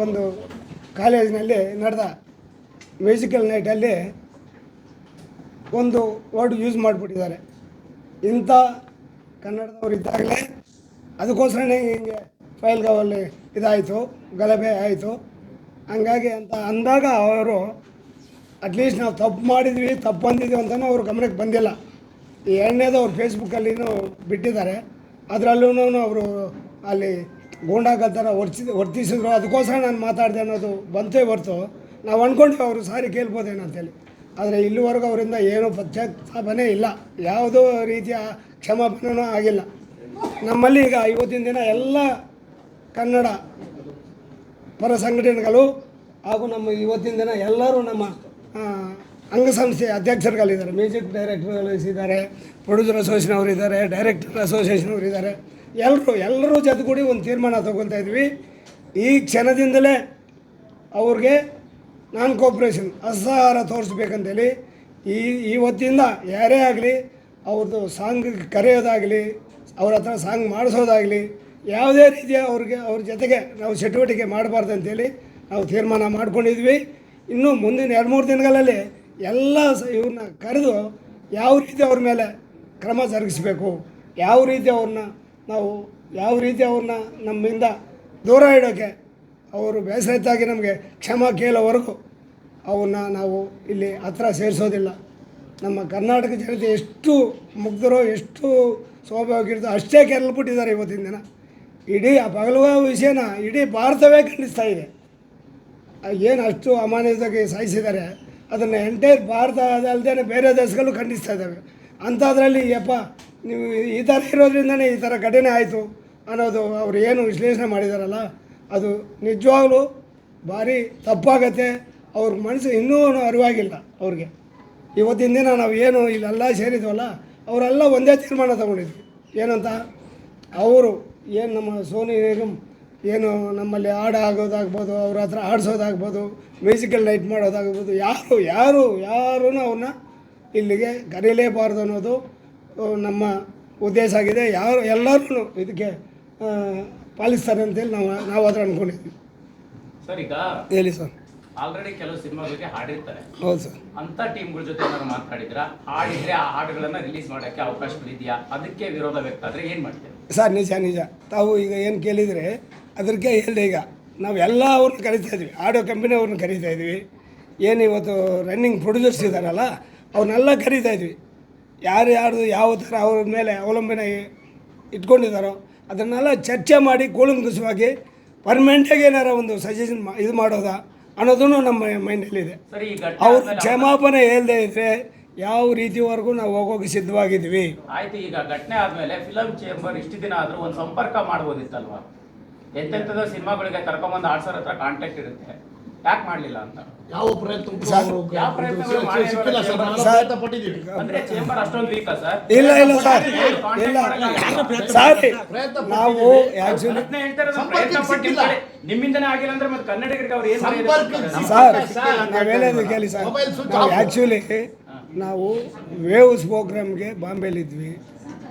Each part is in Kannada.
ಒಂದು ಕಾಲೇಜಿನಲ್ಲಿ ನಡೆದ ಮ್ಯೂಸಿಕಲ್ ನೈಟಲ್ಲಿ ಒಂದು ವರ್ಡ್ ಯೂಸ್ ಮಾಡಿಬಿಟ್ಟಿದ್ದಾರೆ. ಇಂಥ ಕನ್ನಡದವ್ರು ಇದ್ದಾಗಲೇ ಅದಕ್ಕೋಸ್ಕರನೇ ಹಿಂಗೆ ಫೈಲ್ಗಳಲ್ಲಿ ಇದಾಯಿತು, ಗಲಭೆ ಆಯಿತು. ಹಂಗಾಗಿ ಅಂತ ಅಂದಾಗ ಅವರು ಅಟ್ಲೀಸ್ಟ್ ನಾವು ತಪ್ಪು ಮಾಡಿದ್ವಿ, ತಪ್ಪು ಬಂದಿದ್ವಿ ಅಂತಲೂ ಅವ್ರ ಗಮನಕ್ಕೆ ಬಂದಿಲ್ಲ. ಈ ಎರಡನೇದು ಅವ್ರು ಫೇಸ್ಬುಕ್ಕಲ್ಲಿನೂ ಬಿಟ್ಟಿದ್ದಾರೆ. ಅದರಲ್ಲೂ ಅವರು ಅಲ್ಲಿ ಗೂಂಡಾಗಳ ಥರ ವರ್ತಿಸಿ ವರ್ತಿಸಿದ್ರು. ಅದಕ್ಕೋಸ್ಕರ ನಾನು ಮಾತಾಡಿದೆ ಅನ್ನೋದು ಬಂತೇ ಹೊರ್ತು ನಾವು ಅಂದ್ಕೊಂಡ್ವಿ ಅವರು ಸಾರಿ ಕೇಳ್ಬೋದೇನೋ ಅಂತೇಳಿ. ಆದರೆ ಇಲ್ಲಿವರೆಗೂ ಅವರಿಂದ ಏನೂ ಪಶ್ಚಾತ್ತಾಪನೇ ಇಲ್ಲ. ಯಾವುದೋ ರೀತಿಯ ಕ್ಷಮಾಪಣನೂ ಆಗಿಲ್ಲ. ನಮ್ಮಲ್ಲಿ ಈಗ ಇವತ್ತಿನ ದಿನ ಎಲ್ಲ ಕನ್ನಡ ಪರ ಸಂಘಟನೆಗಳು ಹಾಗೂ ನಮ್ಮ ಇವತ್ತಿನ ದಿನ ಎಲ್ಲರೂ ನಮ್ಮ ಅಂಗಸಂಸ್ಥೆ ಅಧ್ಯಕ್ಷರುಗಳಿದ್ದಾರೆ. ಮ್ಯೂಸಿಕ್ ಡೈರೆಕ್ಟರ್ಗಳು ಇದ್ದಾರೆ, ಪ್ರೊಡ್ಯೂಸರ್ ಅಸೋಸಿಯೇಷನ್ ಅವರಿದ್ದಾರೆ, ಡೈರೆಕ್ಟರ್ ಅಸೋಸಿಯೇಷನ್ ಅವರು ಇದ್ದಾರೆ ಎಲ್ಲರೂ ಎಲ್ಲರೂ ಜೊತೆಗೂಡಿ ಒಂದು ತೀರ್ಮಾನ ತಗೊಳ್ತಾ ಇದ್ವಿ. ಈ ಕ್ಷಣದಿಂದಲೇ ಅವ್ರಿಗೆ ನಾನ್ ಕೋಪ್ರೇಷನ್ ಅಸಹಾರ ತೋರಿಸ್ಬೇಕಂತೇಳಿ ಈ ಇವತ್ತಿಂದ ಯಾರೇ ಆಗಲಿ ಅವ್ರದ್ದು ಸಾಂಗ್ ಕರೆಯೋದಾಗಲಿ, ಅವ್ರ ಹತ್ರ ಸಾಂಗ್ ಮಾಡಿಸೋದಾಗಲಿ, ಯಾವುದೇ ರೀತಿಯ ಅವ್ರಿಗೆ ಅವ್ರ ಜೊತೆಗೆ ನಾವು ಚಟುವಟಿಕೆ ಮಾಡಬಾರ್ದು ಅಂತೇಳಿ ನಾವು ತೀರ್ಮಾನ ಮಾಡ್ಕೊಂಡಿದ್ವಿ. ಇನ್ನು ಮುಂದಿನ ಎರಡು ಮೂರು ದಿನಗಳಲ್ಲಿ ಎಲ್ಲ ಇವ್ರನ್ನ ಕರೆದು ಯಾವ ರೀತಿ ಅವ್ರ ಮೇಲೆ ಕ್ರಮ ಜರುಗಿಸಬೇಕು, ಯಾವ ರೀತಿ ಅವ್ರನ್ನ ನಾವು ಯಾವ ರೀತಿ ಅವ್ರನ್ನ ನಮ್ಮಿಂದ ದೂರ ಇಡೋಕ್ಕೆ ಅವರು ಬೇಸರತ್ತಾಗಿ ನಮಗೆ ಕ್ಷಮ ಕೇಳೋವರೆಗೂ ಅವನ್ನ ನಾವು ಇಲ್ಲಿ ಹತ್ರ ಸೇರಿಸೋದಿಲ್ಲ. ನಮ್ಮ ಕರ್ನಾಟಕ ಜನತೆ ಎಷ್ಟು ಮುಗ್ಧರೋ, ಎಷ್ಟು ಸ್ವಾಭಾವಿಕರಿದ್ದೋ ಅಷ್ಟೇ ಕೆರಲ್ಬಿಟ್ಟಿದ್ದಾರೆ ಇವತ್ತಿನ ದಿನ. ಇಡೀ ಆ ಪಗಲುವ ವಿಷಯನ ಇಡೀ ಭಾರತವೇ ಖಂಡಿಸ್ತಾ ಇದೆ. ಏನು ಅಷ್ಟು ಅಮಾನ್ಯವಾಗಿ ಸಾಯಿಸಿದ್ದಾರೆ, ಅದನ್ನು ಎಂಟೈರ್ ಭಾರತ ಅದಲ್ಲದೆ ಬೇರೆ ದೇಶಗಳು ಖಂಡಿಸ್ತಾ ಇದ್ದಾವೆ. ಅಂಥದ್ರಲ್ಲಿ ಯಪ್ಪ ನೀವು ಈ ಥರ ಇರೋದ್ರಿಂದನೇ ಈ ಥರ ಘಟನೆ ಆಯಿತು ಅನ್ನೋದು ಅವರು ಏನು ವಿಶ್ಲೇಷಣೆ ಮಾಡಿದಾರಲ್ಲ, ಅದು ನಿಜವಾಗ್ಲೂ ಭಾರಿ ತಪ್ಪಾಗತ್ತೆ. ಅವ್ರ ಮನಸ್ಸು ಇನ್ನೂ ಅರಿವಾಗಿಲ್ಲ ಅವ್ರಿಗೆ. ಇವತ್ತಿನ ದಿನ ನಾವು ಏನು ಇಲ್ಲೆಲ್ಲ ಸೇರಿದ್ವಲ್ಲ, ಅವರೆಲ್ಲ ಒಂದೇ ತೀರ್ಮಾನ ತಗೊಂಡಿದ್ವಿ ಏನಂತ? ಅವರು ಏನು ನಮ್ಮ ಸೋನಿ ನಿಗಮ್ ಏನು ನಮ್ಮಲ್ಲಿ ಹಾಡು ಆಗೋದಾಗ್ಬೋದು, ಅವ್ರ ಹತ್ರ ಆಡಿಸೋದಾಗ್ಬೋದು ಮ್ಯೂಸಿಕಲ್ ನೈಟ್ ಮಾಡೋದಾಗ್ಬೋದು, ಯಾರು ಯಾರು ಯಾರೂ ಅವ್ರನ್ನ ಇಲ್ಲಿಗೆ ಕರೀಲೇಬಾರ್ದು ಅನ್ನೋದು ನಮ್ಮ ಉದ್ದೇಶ ಆಗಿದೆ. ಯಾರು ಎಲ್ಲರೂ ಇದಕ್ಕೆ ಪಾಲಿಸ್ತಾರೆ ಅಂತೇಳಿ ನಾವು ನಾವು ಅದ್ರ ಅಂದ್ಕೊಂಡಿದ್ವಿ ಸರ್ ಈಗ ಹೇಳಿ ಸರ್. ಆಲ್ರೆಡಿ ಕೆಲವು ಸಿನಿಮಾಗಳಿಗೆ ಹಾಡಿರ್ತಾರೆ. ಹೌದು ಸರ್. ಅಂತ ಟೀಮ್ಗಳ ಜೊತೆ ಏನಾದ್ರು ಮಾತಾಡಿದ್ರ? ಹಾಡಿದ್ರೆ ಆ ಹಾಡುಗಳನ್ನು ರಿಲೀಸ್ ಮಾಡಕ್ಕೆ ಅವಕಾಶಗಳಿದೆಯಾ ಅದಕ್ಕೆ ವಿರೋಧ ವ್ಯಕ್ತ ಆದ್ರೆ ಏನ್ ಮಾಡ್ತೀರಿ? ಸರ್ ನಿಜ ನಿಜ. ತಾವು ಈಗ ಏನು ಕೇಳಿದರೆ ಅದಕ್ಕೆ ಹೇಳಿದೆ ಈಗ ನಾವು ಎಲ್ಲ ಅವ್ರನ್ನ ಕರಿತಾ ಇದ್ವಿ. ಆಡಿಯೋ ಕಂಪನಿ ಅವ್ರನ್ನ ಕರಿತಾ ಇದ್ವಿ. ಏನು ಇವತ್ತು ರನ್ನಿಂಗ್ ಪ್ರೊಡ್ಯೂಸರ್ಸ್ ಇದ್ದಾರಲ್ಲ ಅವ್ರನ್ನೆಲ್ಲ ಕರಿತಾ ಇದ್ವಿ. ಯಾರು ಯಾರ್ದು ಯಾವ ಥರ ಅವ್ರ ಮೇಲೆ ಅವಲಂಬನೆ ಇಟ್ಕೊಂಡಿದ್ದಾರೋ ಅದನ್ನೆಲ್ಲ ಚರ್ಚೆ ಮಾಡಿ ಕೂಲಂಕುಷವಾಗಿ ಪರ್ಮನೆಂಟಾಗಿ ಏನಾರ ಒಂದು ಸಜೆಷನ್ ಇದು ಮಾಡೋದಾ ಅನ್ನೋದನ್ನು ನಮ್ಮ ಮೈಂಡಲ್ಲಿದೆ. ಅವ್ರ ಕ್ಷಮಾಪಣೆ ಹೇಳದೇ ಇದ್ದರೆ ಯಾವ ರೀತಿವರೆಗೂ ನಾವು ಹೋಗೋಕೆ ಸಿದ್ಧವಾಗಿದ್ವಿ ಆಯ್ತು ಈಗ ಘಟನೆ ಆದಮೇಲೆ ಫಿಲಮ್ ಚೇಂಬರ್ ಇಷ್ಟು ದಿನ ಆದ್ರೂ ಒಂದು ಸಂಪರ್ಕ ಮಾಡ್ಬೋದಿತ್ತಲ್ವಾ? ಎಂತೆಂಥದ್ದು ಸಿನಿಮಾಗಳಿಗೆ ಕರ್ಕೊಂಬಂದು ಆಡ್ಸೋರ್ ಹತ್ರ ಕಾಂಟ್ಯಾಕ್ಟ್ ಇರುತ್ತೆ. ಯಾಕೆ ಮಾಡಲಿಲ್ಲ ಅಂತ. ಯಾವ ಪ್ರಯತ್ನ ಸರ್, ಯಾವ ಪ್ರಯತ್ನಗಳು ಮಾಡಿ ಸಿಕ್ಕಿಲ್ಲ ಸರ್ ನಾವು ಸರ್, ಪಟ್ಟಿದ್ದೀವಿ ಅಂದ್ರೆ ಚೇಂಬರ್ ಅಷ್ಟೊಂದು ವೀಕಾ ಸರ್? ಇಲ್ಲ ಇಲ್ಲ ಸರ್. ಇಲ್ಲ. ಸಾರಿ ಪ್ರಯತ್ನ ನಾವು ಪ್ರಯತ್ನ ನಿಮ್ಮಿಂದನೇ ಆಗಿಲ್ಲ ಅಂದ್ರೆ ಮತ್ತೆ ಕನ್ನಡಿಗರಿಗೆ ಅವ್ರು ಏನ್ ಸಂಪರ್ಕ ಸರ್ ನಾವು ಹೇಳೋದು ಕೇಳಿ ಸರ್. ಮೊಬೈಲ್ ನಾವು ಆಫ್. ಆ್ಯಕ್ಚುಲಿ ನಾವು ವೇವ್ಸ್ ಪ್ರೋಗ್ರಾಮ್ಗೆ ಬಾಂಬೆಲಿದ್ವಿ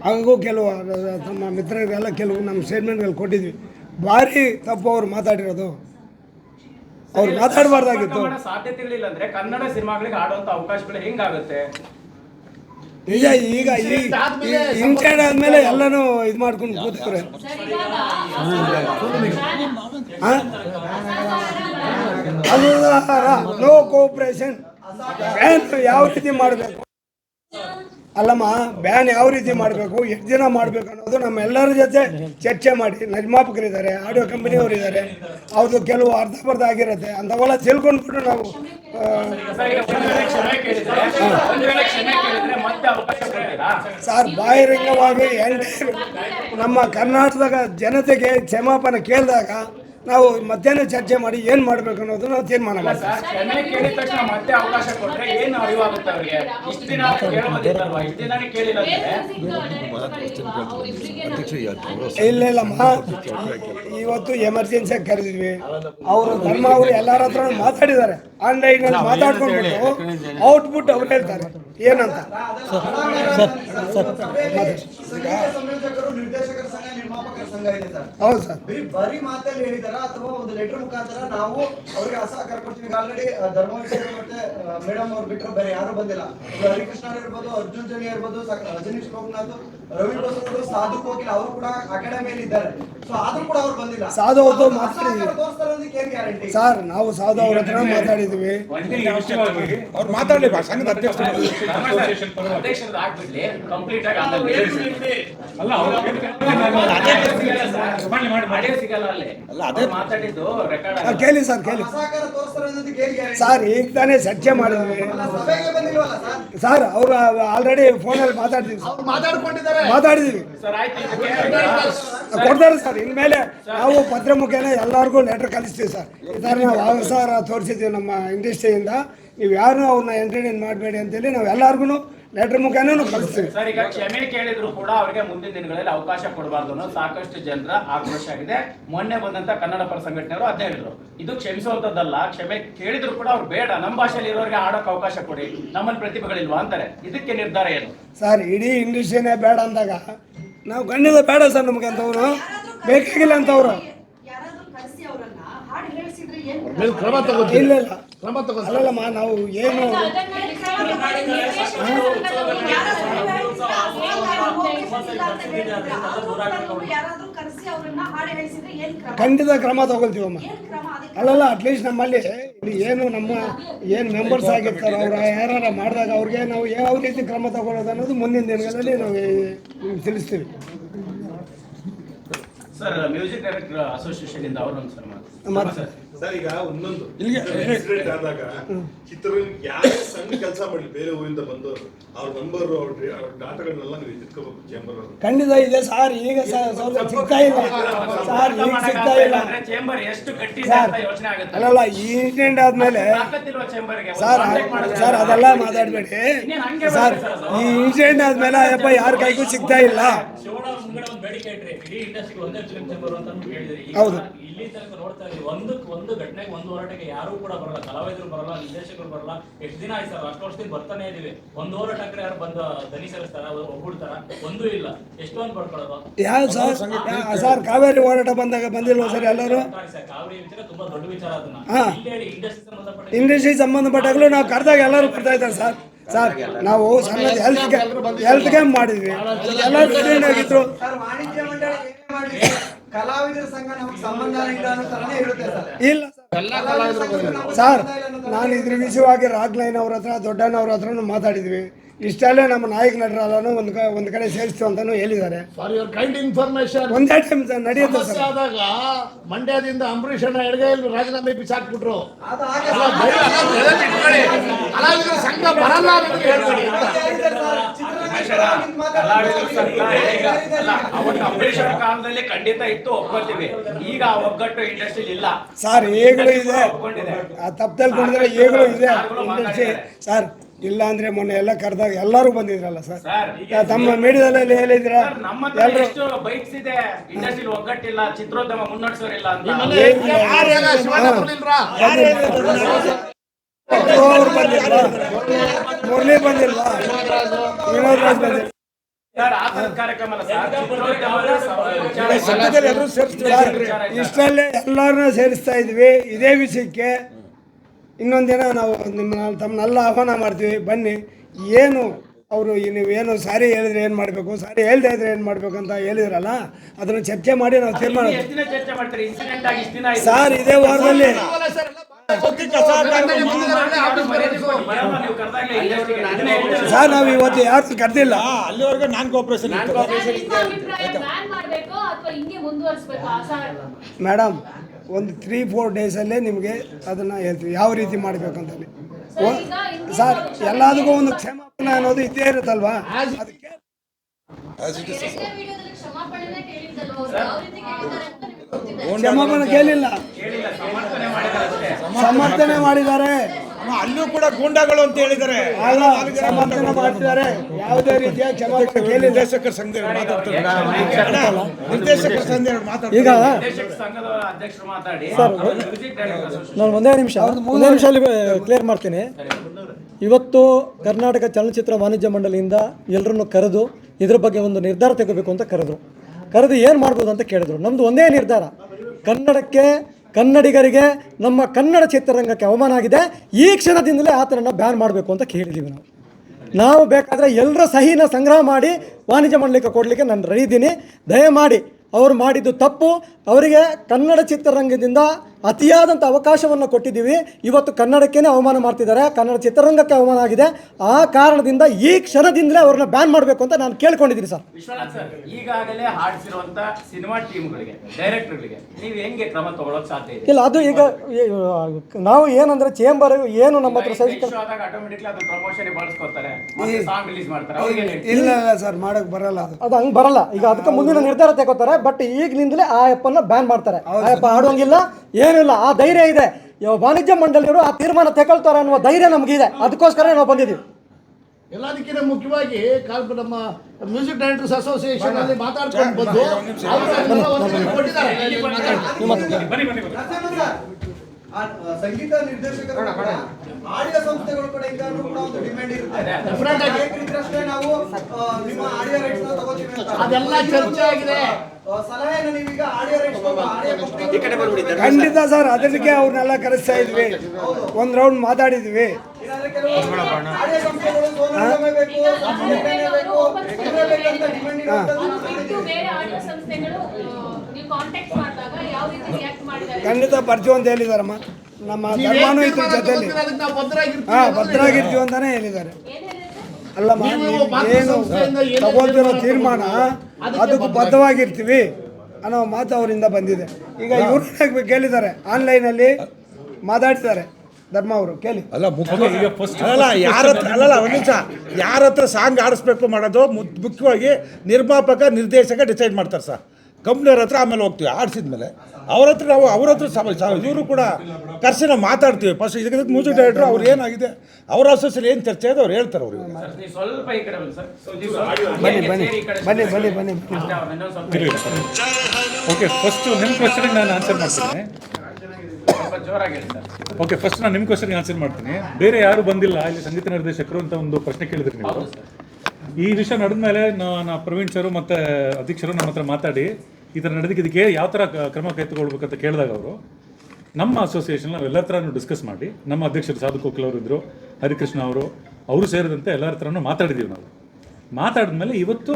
ಹಾಗೂ ಕೆಲವು ನಮ್ಮ ಮಿತ್ರರಿಗೆಲ್ಲ ಕೆಲವು ನಮ್ಮ ಸ್ಟೇಟ್ಮೆಂಟ್ಗಳು ಕೊಟ್ಟಿದ್ವಿ. ಭಾರಿ ತಪ್ಪು ಅವ್ರು ಮಾತಾಡಿರೋದು. ಅವ್ರು ಮಾತಾಡಬಾರ್ದಾಗಿತ್ತು. ಸಾಧ್ಯತೆಗಳಿಲ್ಲ ಅಂದ್ರೆ ಕನ್ನಡ ಸಿನಿಮಾಗಳಿಗೆ ಆಡುವಂತ ಅವಕಾಶಗಳು ಹೆಂಗಾಗುತ್ತೆ? ನಿಜ ಈಗ ಈ ಇಂಟರ್ನೆಟ್ ಆದಮೇಲೆ ಎಲ್ಲನೂ ಇದು ಮಾಡ್ಕೊಂಡು ಕೂತ್ತಾರೆ ನೋ ಕೋಆಪರೇಷನ್ ಬ್ಯಾನ್ ಯಾವ ರೀತಿ ಮಾಡಬೇಕು? ಅಲ್ಲಮ್ಮ, ಬ್ಯಾನ್ ಯಾವ ರೀತಿ ಮಾಡಬೇಕು, ಎಷ್ಟು ದಿನ ಮಾಡಬೇಕು ಅನ್ನೋದು ನಮ್ಮೆಲ್ಲರ ಜೊತೆ ಚರ್ಚೆ ಮಾಡಿ. ನಿರ್ಮಾಪಕರಿದ್ದಾರೆ ಆಡಿಯೋ ಕಂಪನಿಯವರು ಇದ್ದಾರೆ ಅವ್ರದ್ದು ಕೆಲವು ಅರ್ಧ ಬರ್ಧ ಆಗಿರುತ್ತೆ. ಅಂಥವೆಲ್ಲ ತಿಳ್ಕೊಂಡ್ಬಿಟ್ಟು ನಾವು ಸರ್, ಬಾಹಿರಂಗವಾಗಿ ಎಂಟೈರ್ ನಮ್ಮ ಕರ್ನಾಟಕದ ಜನತೆಗೆ ಕ್ಷಮಾಪಣೆ ಕೇಳಿದಾಗ ನಾವು ಮಧ್ಯಾಹ್ನ ಚರ್ಚೆ ಮಾಡಿ ಏನು ಮಾಡಬೇಕು ಅನ್ನೋದು ನಾವು ತೀರ್ಮಾನ ಅಲ್ಲ ಮಾಡ್ತೀವಿ. ಇಲ್ಲ ಇಲ್ಲಮ್ಮ ಇವತ್ತು ಎಮರ್ಜೆನ್ಸಿಯಾಗಿ ಕರೆದಿದ್ವಿ. ಅವರು ಧರ್ಮ ಅವರು ಎಲ್ಲರ ಹತ್ರ ಮಾತಾಡಿದ್ದಾರೆ. ಆನ್ಲೈನ್ ಮಾತಾಡ್ಕೊಂಡು ಔಟ್ಪುಟ್ ಅವ್ರು ಹೇಳ್ತಾರೆ. ಏನಂತ? ಸರ್ ಹೌದು ಸರ್ ಬರೀ ಬರೀ ಮಾತಲ್ಲಿ ಹೇಳಿದಾರ ಅಥವಾ ಒಂದು ಲೆಟರ್ ಮುಖಾಂತರ ನಾವು ಅವ್ರಿಗೆ ಅಸಹಕಾರ ಕೊಡ್ತೀವಿ ಆಲ್ರೆಡಿ ಧರ್ಮವಿಷಯ ಮತ್ತೆ ಮೇಡಮ್ ಅವ್ರು ಬಿಟ್ಟರು ಬೇರೆ ಯಾರು ಬಂದಿಲ್ಲ ಹರಿಕೃಷ್ಣ ಅವ್ರು ಇರ್ಬೋದು ಅರ್ಜುನ್ ಜನಿ ಇರ್ಬೋದು ರಜನೀಶ್ ಗೋಪನಾಥ್ ರವಿ ಅವರು ಸಾಧು ಕೋಕಿಲ್ ಅವರು ಕೂಡ ಅಕಾಡೆಮಿಯಲ್ಲಿ ಇದ್ದಾರೆ ಸೊ ಆದ್ರೂ ಕೂಡ ಅವ್ರು ಬಂದಿಲ್ಲ ಸಾಧು ಅವ್ರದ್ದು ಅವ್ರು ಮಾತಾಡಿದ್ವಿ. ಅಸಹಕಾರ ಏನ್ ಗ್ಯಾರಂಟಿ ಸರ್ ನಾವು ಸಾಧು ಅವ್ರ ಹತ್ರ ಮಾತಾಡಿದ್ವಿ ಅವ್ರು ಮಾತಾಡಲಿ ಸಂಘದ ಅಧ್ಯಕ್ಷರು ಅಧ್ಯಕ್ಷರದ್ದು ಆಗ್ಬಿಡ್ಲಿ ಕಂಪ್ಲೀಟ್ ಆಗಿ ಆಮೇಲೆ ಅಲ್ಲ ಅವ್ರು ಮಾಡಿ, ಮಾಡಿ, ಮಾಡಿ. ಸಿಗಲ್ಲ ಅಲ್ಲಿ. ಅಲ್ಲ, ಅದೇ- ಮಾತಾಡಿದ್ದು ರೆಕಾರ್ಡ್ ಆ, ಕೇಳಿ ಸರ್ ಕೇಳಿ. ಸರ್ ಈಗ ತಾನೇ ಚರ್ಚೆ ಮಾಡಿದ್ವಿ. ಸರ್? ಸರ್ ಅವರು ಆಲ್ರೆಡಿ ಫೋನಲ್ಲಿ ಮಾತಾಡ್ತೀವಿ ಸರ್. ಅವ್ರು ಮಾತಾಡ್ಕೊಂಡಿದ್ದಾರೆ. ಮಾತಾಡಿದೀವಿ. ಸರ್ ಆಯ್ತು. ಇದಕ್ಕೆ ಕೊಡ್ತಾರೆ ಸರ್. ಇನ್ಮೇಲೆ ನಾವು ಪತ್ರ ಮುಖೇನ ಎಲ್ಲರಿಗೂ ಲೆಟರ್ ಕಳಿಸ್ತೀವಿ ಸರ್. ಈ ಥರ ನಾವು ಅವಸರ ತೋರಿಸಿದ್ದೀವಿ ನಮ್ಮ ಇಂಡಸ್ಟ್ರಿಯಿಂದ ನೀವು ಯಾರು ಅವ್ರನ್ನ ಎಂಟರ್ಟೈನ್ ಮಾಡಬೇಡಿ ಅಂತೇಳಿ ನಾವು ಎಲ್ಲರಿಗೂ ಲೆಟರ್ ಮುಖಾನೂ ಕಳಿಸ್ತೀವಿ ಸರ್ ಈಗ ಕ್ಷಮೆ ಕೇಳಿದ್ರು ಕೂಡ ಅವರಿಗೆ ಮುಂದಿನ ದಿನಗಳಲ್ಲಿ ಅವಕಾಶ ಕೊಡಬಾರ್ದು ಅನ್ನೋ ಸಾಕಷ್ಟು ಜನರ ಆಕ್ರೋಶ ಆಗಿದೆ. ಮೊನ್ನೆ ಬಂದಂತ ಕನ್ನಡ ಪರ ಸಂಘಟನೆಯವರು ಅದೇ ಹೇಳಿದ್ರು. ಇದು ಕ್ಷಮಿಸುವಂತದ್ದಲ್ಲ ಕ್ಷಮೆ ಕೇಳಿದ್ರು ಕೂಡ ಅವ್ರು ಬೇಡ. ನಮ್ಮ ಭಾಷೆಯಲ್ಲಿ ಇರೋರಿಗೆ ಆಡೋಕೆ ಅವಕಾಶ ಕೊಡಿ. ನಮ್ಮಲ್ಲಿ ಪ್ರತಿಭೆಗಳಿಲ್ವಾ ಅಂತಾರೆ. ಇದಕ್ಕೆ ನಿರ್ಧಾರ ಏನು? ಸರ್ ಇಡೀ ಇಂಡಸ್ಟ್ರಿನೇ ಬೇಡ ಅಂದಾಗ ನಾವು ಗಣ್ಯದ ಬೇಡ ಸರ್ ನಮಗೆ ಅಂತವ್ರು. ಬೇಕಾಗಿಲ್ಲ ಅಂತವ್ರು. ಯಾರಾದ್ರೂ ಅವರನ್ನ. ಹಾಡು ಹೇಳಿಸಿದ್ರೆ ಏನ್ ಮೇಲೆ ಇಲ್ಲ ಇಲ್ಲ. ಕ್ರಮ ತಗೋಲ್ಲಮ್ಮ ನಾವು ಏನು ಯಾರಾದ್ರೂ ಕರೆಸಿ ಅವರನ್ನ ಹಾಡು ಹೇಳಿಸಿದ್ರೆ ಏನ್ ಕ್ರಮ? ಖಂಡಿತ ಕ್ರಮ ತಗೊಳ್ತೀವಮ್ಮ. ಏನ್ ಕ್ರಮ ಅಲ್ಲಲ್ಲ ಅಟ್ಲೀಸ್ಟ್ ನಮ್ಮಲ್ಲಿ ಏನು ನಮ್ಮ ಏನು ಮೆಂಬರ್ಸ್ ಆಗಿರ್ತಾರೆ ಅವ್ರು ಯಾರು ಮಾಡಿದಾಗ ಅವ್ರಿಗೆ ನಾವು ಯಾವ ರೀತಿ ಕ್ರಮ ತಗೊಳ್ಳೋದು ಅನ್ನೋದು ಮುಂದಿನ ದಿನಗಳಲ್ಲಿ ನಾವು ತಿಳಿಸ್ತೀವಿ. ಸರ್ ಮ್ಯೂಸಿಕ್ ಡೈರೆಕ್ಟರ್ ಅಸೋಸಿಯೇಷನ್ ಇಂದ ಅವರು ಸರ್ ಸರ್ ಈಗ ಒಂದೊಂದು. ಇಲ್ಲಿಗೆ ಇನ್ಸಿಡೆಂಟ್ ಆದಾಗ ಚಿತ್ರರಂಗ ಯಾರು ಸಣ್ಣ ಕೆಲಸ ಮಾಡಲಿ ಬೇರೆ ಊರಿಂದ ಬಂದು ಅವ್ರ ನಂಬರ್ ಅವ್ರ ಡಾಟಾಗಳನ್ನೆಲ್ಲ ನೀವು ಎತ್ಕೋಬೇಕು ಚೇಂಬರ್ ಅವರು. ಖಂಡಿತ ಇದೆ ಸರ್ ಈಗ ಸರ್ ಸಿಗ್ತಾ ಇಲ್ಲ. ಸರ್ ಈಗ ಸಿಗ್ತಾ ಇಲ್ಲ. ಚೇಂಬರ್ ಎಷ್ಟು ಗಟ್ಟಿ ಯೋಚನೆ ಆಗುತ್ತೆ. ಅಲ್ಲಲ್ಲ ಈ ಇನ್ಸಿಡೆಂಟ್ ಆದ್ಮೇಲೆ ಸರ್ ಸರ್ ಅದೆಲ್ಲ ಮಾತಾಡಬೇಡಿ. ಸರ್ ಈ ಇನ್ಸಿಡೆಂಟ್ ಆದ್ಮೇಲೆ ಅಯ್ಯಪ್ಪ ಯಾರ ಕೈಗೂ ಸಿಗ್ತಾ ಇಲ್ಲ. ಶಿವಣ್ಣ ಮುಂಗಡೆ ಒಂದು ಬೇಡಿಕೆ ಇಟ್ರಿ ಇಡೀ ಇಂಡಸ್ಟ್ರಿಗೆ ಒಂದೇ ಚೇಂಬರ್ ಅಂತ ಅಂದ್ಬಿಟ್ಟು ಹೌದು. ಇಲ್ಲಿ ತನಕ ನೋಡ್ತಾ ಇದೀವಿ ಒಂದು ಒಂದು ಘಟನೆಗೆ ಒಂದು ಹೋರಾಟಕ್ಕೆ ಯಾರು ಕೂಡ ಬರಲ್ಲ ಕಲಾವಿದರು ಬರಲ್ಲ ನಿರ್ದೇಶಕರು ಬರಲ್ಲ. ಎಷ್ಟು ದಿನ ಆಯ್ತು ಸರ್? ಅಷ್ಟು ವರ್ಷದಿಂದ ಬರ್ತಾನೆ ಇದೀವಿ. ಒಂದು ಹೋರಾಟಕ್ಕೆ ಯಾರು ಬಂದು ದನಿ ಸರಿಸ್ತಾರ ಒಗ್ಗೂಡ್ತಾರ ಒಂದೂ ಇಲ್ಲ. ಎಷ್ಟೊಂದು ಪಡ್ಕೊಳ್ಳೋದು ಯಾವ ಸರ್? ಸರ್ ಕಾವೇರಿ ಹೋರಾಟ ಬಂದಾಗ ಬಂದಿಲ್ವ ಸರ್ ಎಲ್ಲರೂ? ಕಾವೇರಿ ವಿಚಾರ ತುಂಬಾ ದೊಡ್ಡ ವಿಚಾರ ಅದನ್ನ ಇಂಡಸ್ಟ್ರಿ ಸಂಬಂಧಪಟ್ಟ ಇಂಡಸ್ಟ್ರಿ ಸಂಬಂಧಪಟ್ಟಾಗಲೂ ನಾವು ಕರೆದಾಗ ಎಲ್ಲರೂ ಬರ್ತಾ ಇದ್ದಾರೆ ಸರ್. ಸರ್ ನಾವು ಸಣ್ಣ ಹೆಲ್ತ್ ಹೆಲ್ತ್ ಕ್ಯಾಂಪ್ ಮಾಡಿದ್ವಿ. ಎಲ್ಲರೂ ಆಗಿದ್ರು ಕಲಾವಿದರ ಸಂಘ ನಮಗೆ ಸಂಬಂಧ ಇಲ್ಲ ಅನ್ನೋ ತರನೇ ಇರುತ್ತೆ ಸರ್. ಇಲ್ಲ ಸರ್. ನಾನು ಇದ್ರ ವಿಷಯವಾಗಿ ರಾಗ್ಲೈನ್ ಅವ್ರ ಹತ್ರ ದೊಡ್ಡಣ್ಣವ್ರ ಹತ್ರನೂ ಮಾತಾಡಿದ್ವಿ. ಇಷ್ಟಲ್ಲೇ ನಮ್ಮ ನಾಯಕ ನಟರಲ್ಲೂ ಒಂದು ಕ ಒಂದು ಕಡೆ ಸೇರಿಸ್ತು ಅಂತಾನೂ ಹೇಳಿದ್ದಾರೆ. ಫಾರ್ ಯುವರ್ ಕೈಂಡ್ ಇನ್ಫಾರ್ಮೇಶನ್ ಒಂದೇ ಟೈಮ್ ನಡೆಯುತ್ತೆ ಸಮಸ್ಯೆ ಸರ್ ಆದಾಗ ಮಂಡ್ಯದಿಂದ ಅಂಬರೀಷ್ ಅಣ್ಣ ಎಡಗೈಯಲ್ಲಿ ರಾಜೀನಾಮೆ ಬಿಸಾಕ್ಬಿಟ್ರು. ಅಲ್ಲ, ಇಟ್ಕೊಳ್ಳಿ. ಕಲಾವಿದರ ಸಂಘ ಬರಲ್ಲ ಅನ್ನೋದನ್ನ ಹೇಳ್ಬೇಡಿ. ಅಂತ. ಕಲಾವಿದರು ಸಂಘ ಅಲ್ಲ, ಅವತ್ತು ಅಂಬರೀಷ್ ಅವ್ರ ಕಾಲದಲ್ಲಿ ಖಂಡಿತ ಇತ್ತು ಒಪ್ಕೊಳ್ತೀವಿ. ಈಗ ಆ ಒಗ್ಗಟ್ಟು ಇಂಡಸ್ಟ್ರಿ ಇಲ್ಲ. ಸರ್ ಈಗಲೂ ಇದೆ. ಒಪ್ಕೊಂಡಿದೆ. ಆ ತಪ್ಪು ತಿಳ್ಕೊಂಡಿದ್ರೆ ಈಗಲೂ ಇದೆ. ಇಂಡಸ್ಟ್ರಿ ಸರ್ ಇಲ್ಲ ಅಂದ್ರೆ ಮೊನ್ನೆ ಎಲ್ಲ ಕರೆದಾಗ ಎಲ್ಲರೂ ಬಂದಿದ್ರಲ್ಲ ಸರ್? ತಮ್ಮ ಮೀಡಿಯಾದಲ್ಲಿ ಹೇಳಿದ್ರ? ಎಲ್ಲರೂ ಬೈಕ್ಸ್ ಇದೆ. ಇಂಡಸ್ಟ್ರಿ ಒಗ್ಗಟ್ಟಿಲ್ಲ ಚಿತ್ರೋದ್ಯಮ ಮುನ್ನಡೆಸೋರಿಲ್ಲ ಮುರಳಿ ಬಂದಿಲ್ವಾ? ವಿನೋದ್ ರಾಜ್ ಬಂದಿಲ್ಲ ಎಲ್ಲರೂ ಇಷ್ಟಲ್ಲೇ ಎಲ್ಲರನ್ನೂ ಸೇರಿಸ್ತಾ ಇದ್ವಿ. ಇದೇ ವಿಷಯಕ್ಕೆ ಇನ್ನೊಂದಿನ ನಾವು ನಿಮ್ಮ ತಮ್ಮನ್ನೆಲ್ಲ ಆಹ್ವಾನ ಮಾಡ್ತೀವಿ ಬನ್ನಿ. ಏನು ಅವರು ನೀವು ಏನು ಸಾರಿ ಹೇಳಿದ್ರೆ ಏನು ಮಾಡಬೇಕು? ಸಾರಿ ಹೇಳ್ದೆ ಇದ್ರೆ ಏನು ಮಾಡಬೇಕು ಅಂತ ಹೇಳಿದ್ರಲ್ಲ ಅದನ್ನು ಚರ್ಚೆ ಮಾಡಿ ನಾವು ತೀರ್ಮಾನ ಇನ್ನು ಎಷ್ಟು ಚರ್ಚೆ ಮಾಡ್ತೀರಿ. ಇನ್ಸಿಡೆಂಟ್ ಆಗಿ ಇಷ್ಟು ಸರ್ ಇದೇ ವಾರದಲ್ಲಿ. ಸರ್, ನೀವು ಇವತ್ತು ಯಾರು ಕರೆದಿಲ್ಲ. ಅಲ್ಲಿವರೆಗೂ ನಾನ್ ಕೋಪರೇಷನ್ ಬ್ಯಾನ್ ಮಾಡಬೇಕು ಅಥವಾ ಹಿಂಗೆ ಮುಂದುವರಿಸಬೇಕು ಅಸಹಕಾರ ಮೇಡಮ್ ಒಂದು ತ್ರೀ ಫೋರ್ ಡೇಸಲ್ಲೇ ನಿಮಗೆ ಅದನ್ನು ಹೇಳ್ತೀವಿ. ಯಾವ ರೀತಿ ಮಾಡಬೇಕು ಅಂತ ಸರ್, ಎಲ್ಲದಕ್ಕೂ ಒಂದು ಕ್ಷಮಾಪಣೆ ಅನ್ನೋದು ಇದ್ದೇ ಇರುತ್ತಲ್ವಾ? ಅದಕ್ಕೆ ಎರಡನೇ ವಿಡಿಯೋದಲ್ಲಿ ಕ್ಷಮಾಪಣೆನೇ ಕೇಳಿದ್ದಲ್ವ ಯಾವ ರೀತಿ ಕೇಳಿದ್ದಾರೆ ಅಂತ ನಿಮ್ಗೆ ಗೊತ್ತಿದೆ. ಕ್ಷಮಾಪಣೆ ಕೇಳಿಲ್ಲ. ಕೇಳಿಲ್ಲ. ಸಮರ್ಥನೆ ಮಾಡಿದ್ದಾರೆ ಅಲ್ಲೂ ಕೂಡ ಗೂಂಡಾಗಳು ಅಂತ ಹೇಳಿದ್ದಾರೆ. ಮಾಡ್ತಿದ್ದಾರೆ. ಯಾವುದೇ ರೀತಿಯ ನಿರ್ದೇಶಕರ ಸಂಘ ನಿರ್ದೇಶಕರ ಸಂಘದವ್ರು ಮಾತಾಡ್ತಾರೆ. ಈಗ ನಾನು ಒಂದೇ ನಿಮಿಷ ಒಂದೇ ನಿಮಿಷ ಅಲ್ಲಿ ಕ್ಲಿಯರ್ ಮಾಡ್ತೀನಿ. ಇವತ್ತು ಕರ್ನಾಟಕ ಚಲನಚಿತ್ರ ವಾಣಿಜ್ಯ ಮಂಡಳಿಯಿಂದ ಎಲ್ಲರನ್ನು ಕರೆದು ಇದ್ರ ಬಗ್ಗೆ ಒಂದು ನಿರ್ಧಾರ ತೆಗೋಬೇಕು ಅಂತ ಕರೆದ್ರು. ಕರೆದು ಏನು ಮಾಡ್ಬೋದು ಅಂತ ಕೇಳಿದ್ರು. ನಮ್ಮದು ಒಂದೇ ನಿರ್ಧಾರ. ಕನ್ನಡಕ್ಕೆ ಕನ್ನಡಿಗರಿಗೆ ನಮ್ಮ ಕನ್ನಡ ಚಿತ್ರರಂಗಕ್ಕೆ ಅವಮಾನ ಆಗಿದೆ. ಈ ಕ್ಷಣದಿಂದಲೇ ಆತನನ್ನು ಬ್ಯಾನ್ ಮಾಡಬೇಕು ಅಂತ ಕೇಳಿದ್ದೀವಿ ನಾವು. ನಾವು ಬೇಕಾದರೆ ಎಲ್ಲರ ಸಹಿನ ಸಂಗ್ರಹ ಮಾಡಿ ವಾಣಿಜ್ಯ ಮಾಡಲಿಕ್ಕೆ ಕೊಡಲಿಕ್ಕೆ ನಾನು ರೆಡಿ ಇದ್ದೀನಿ. ದಯಮಾಡಿ ಅವರು ಮಾಡಿದ್ದು ತಪ್ಪು ಅವರಿಗೆ ಕನ್ನಡ ಚಿತ್ರರಂಗದಿಂದ ಅತಿಯಾದಂಥ ಅವಕಾಶವನ್ನು ಕೊಟ್ಟಿದ್ದೀವಿ. ಇವತ್ತು ಕನ್ನಡಕ್ಕೇ ಅವಮಾನ ಮಾಡ್ತಿದ್ದಾರೆ. ಕನ್ನಡ ಚಿತ್ರರಂಗಕ್ಕೆ ಅವಮಾನ ಆಗಿದೆ. ಆ ಕಾರಣದಿಂದ ಈ ಕ್ಷಣದಿಂದಲೇ ಅವ್ರನ್ನ ಬ್ಯಾನ್ ಮಾಡಬೇಕು ಅಂತ ನಾನು ಕೇಳ್ಕೊಂಡಿದ್ದೀನಿ ಸರ್. ವಿಶ್ವನಾಥ್ ಸರ್ ಈಗಾಗಲೇ ಹಾಡಿಸಿರುವಂತಹ ಸಿನಿಮಾ ಟೀಮ್ಗಳಿಗೆ ಡೈರೆಕ್ಟರ್ಗಳಿಗೆ ನೀವು ಹೆಂಗೆ ಕ್ರಮ ತಗೊಳ್ಳೋಕೆ ಸಾಧ್ಯ ಇದೆ? ಇಲ್ಲ ಅದು ಈಗ ನಾವು ಏನಂದ್ರೆ ಚೇಂಬರ್ ಏನು ನಮ್ಮ ಹತ್ರ ಸಹಿತ ಆದಾಗ ಆಟೋಮೆಟಿಕ್ಲಿ ಅದು ಪ್ರಮೋಷನ್ ಬಳಸ್ಕೊತಾರೆ. ಸಾಂಗ್ ರಿಲೀಸ್ ಮಾಡ್ತಾರೆ. ಅವ್ರಿಗೆ ಇಲ್ಲ ಇಲ್ಲ ಸರ್ ಮಾಡಕ್ ಬರಲ್ಲ ಅದು. ಅದು ಹಂಗೆ ಬರಲ್ಲ. ಈಗ ಅದಕ್ಕೆ ಮುಂದಿನ ನಿರ್ಧಾರ ತಗೋತಾರೆ ಬಟ್ ಈಗಿನಿಂದಲೇ ಆ ಆ್ಯಪನ್ನು ಬ್ಯಾನ್ ಮಾಡ್ತಾರೆ. ಆ ಆ್ಯಪ್ ಆಡುವಂಗಿಲ್ಲ ಏನಿಲ್ಲ ಆ ಧೈರ್ಯ ಇದೆ. ವಾಣಿಜ್ಯ ಮಂಡಳಿಯವರು ಆ ತೀರ್ಮಾನ ತಗೊಳ್ತಾರೆ ಅನ್ನುವ ಧೈರ್ಯ ನಮಗಿದೆ. ಅದಕ್ಕೋಸ್ಕರ ನಾವು ಬಂದಿದ್ದೀವಿ. ಎಲ್ಲದಕ್ಕಿಂತ ಮುಖ್ಯವಾಗಿ ಕಾಲ್ ನಮ್ಮ ಮ್ಯೂಸಿಕ್ ಡೈರೆಕ್ಟರ್ಸ್ ಅಸೋಸಿಯೇಷನ್ ಅಲ್ಲಿ ಮಾತಾಡ್ಕೊಂಡು ಬಂದು ಸಂಗೀತ ನಿರ್ದೇಶಕರು ಆಡಿಯೋ ಸಂಸ್ಥೆಗಳ ಕಡೆಯಿಂದನೂ ಕೂಡ ಒಂದು ಡಿಮ್ಯಾಂಡ್ ಇರುತ್ತೆ. ನಾವು ನಿಮ್ಮ ಆಡಿಯೋ ರೈಟ್ಸ್ನ ತಗೋತೀವಿ ಅಂತ. ಅದೆಲ್ಲ ಚರ್ಚೆ ಆಗಿದೆ. ಖಂಡಿತ ಸರ್ ಅದಕ್ಕೆ ಅವ್ರನ್ನೆಲ್ಲ ಕರೆಸ್ತಾ ಇದ್ವಿ. ಒಂದ್ ರೌಂಡ್ ಮಾತಾಡಿದ್ವಿ. ಖಂಡಿತ ಬರ್ತೀವಿ ಅಂತ ಹೇಳಿದಾರಮ್ಮ. ನಮ್ಮ ಧರ್ಮನೂ ಇತ್ತು ಜೊತೆಯಲ್ಲಿ. ಹಾಂ ಭದ್ರಾಗಿರ್ತೀವಿ ಅಂತಾನೆ ಹೇಳಿದ್ದಾರೆ. ಅಲ್ಲಮ್ಮ ಏನು ತಗೊಳ್ತಿರೋ ತೀರ್ಮಾನ ಅದಕ್ಕೆ ಬದ್ಧವಾಗಿರ್ತೀವಿ ಅನ್ನೋ ಮಾತು ಅವರಿಂದ ಬಂದಿದೆ. ಈಗ ಇವ್ರು ಕೇಳಿದ್ದಾರೆ? ಆನ್ಲೈನಲ್ಲಿ ಮಾತಾಡ್ತಿದ್ದಾರೆ ಧರ್ಮ ಅವರು ಕೇಳಿ. ಅಲ್ಲ ಅಲ್ಲ ಯಾರ ಹತ್ರ ಅಲ್ಲಲ್ಲ ಒಂದು ನಿಮಿಷ. ಯಾರ ಹತ್ರ ಸಾಂಗ್ ಆಡಿಸ್ಬೇಕು ಮಾಡೋದು ಮುಖ್ಯವಾಗಿ ನಿರ್ಮಾಪಕ ನಿರ್ದೇಶಕ ಡಿಸೈಡ್ ಮಾಡ್ತಾರೆ ಸರ್. ಕಂಪ್ನಿಯವ್ರ ಹತ್ರ ಆಮೇಲೆ ಹೋಗ್ತೀವಿ ಆಡಿಸಿದ ಮೇಲೆ ಅವ್ರ ಹತ್ರ ನಾವು ಅವ್ರ ಹತ್ರ ಇವರು ಕೂಡ ಕರೆಸಿ ನಾವು ಮಾತಾಡ್ತೀವಿ. ಫಸ್ಟ್ ಇದಕ್ಕೆ ಮ್ಯೂಸಿಕ್ ಡೈರೆಕ್ಟರ್ ಅವ್ರು ಏನಾಗಿದೆ ಅವ್ರ ಅಸೋಸಿಯೇಷನ್ ಏನು ಚರ್ಚೆ ಇದೆ ಅವ್ರು ಹೇಳ್ತಾರೆ ಅವರು ಬನ್ನಿ ಸರ್. ಬನ್ನಿ ಬನ್ನಿ ಬನ್ನಿ ಬನ್ನಿ ಓಕೆ ಫಸ್ಟ್ ನಿಮ್ಮ ಕ್ವಶನಿಗೆ ನಾನು ಆನ್ಸರ್ ಮಾಡ್ತೀನಿ. ಸ್ವಲ್ಪ ಜೋರಾಗಿ ಸರ್. ಓಕೆ ಫಸ್ಟ್ ನಾನು ನಿಮ್ಮ ಕ್ವಶನ್ಗೆ ಆನ್ಸರ್ ಮಾಡ್ತೀನಿ. ಬೇರೆ ಯಾರು ಬಂದಿಲ್ಲ ಇಲ್ಲಿ ಸಂಗೀತ ನಿರ್ದೇಶಕರು ಅಂತ ಒಂದು ಪ್ರಶ್ನೆ ಕೇಳಿದ್ರಿ ನೀವು. ಸರ್. ಈ ವಿಷಯ ನಡೆದ ಮೇಲೆ ನಾನು ಪ್ರವೀಣ್ ಸರು ಮತ್ತು ಅಧ್ಯಕ್ಷರು ನಮ್ಮ ಹತ್ರ ಮಾತಾಡಿ ಈ ಥರ ನಡೆದಿದ್ದಕ್ಕೆ ಯಾವ ಥರ ಕ್ರಮ ಕೈತಗೊಳ್ಬೇಕಂತ ಕೇಳಿದಾಗ ಅವರು, ನಮ್ಮ ಅಸೋಸಿಯೇಷನ್ ನಾವು ಎಲ್ಲರ ಹತ್ರನೂ ಡಿಸ್ಕಸ್ ಮಾಡಿ, ನಮ್ಮ ಅಧ್ಯಕ್ಷರು ಸಾಧು ಕೋಕಿಲ್ ಅವರು ಇದ್ದರು ಹರಿಕೃಷ್ಣ ಅವರು ಅವರು ಸೇರಿದಂತೆ ಎಲ್ಲರ ಹತ್ರನೂ ಮಾತಾಡಿದ್ದೀವಿ ನಾವು. ಮಾತಾಡಿದ್ಮೇಲೆ ಇವತ್ತು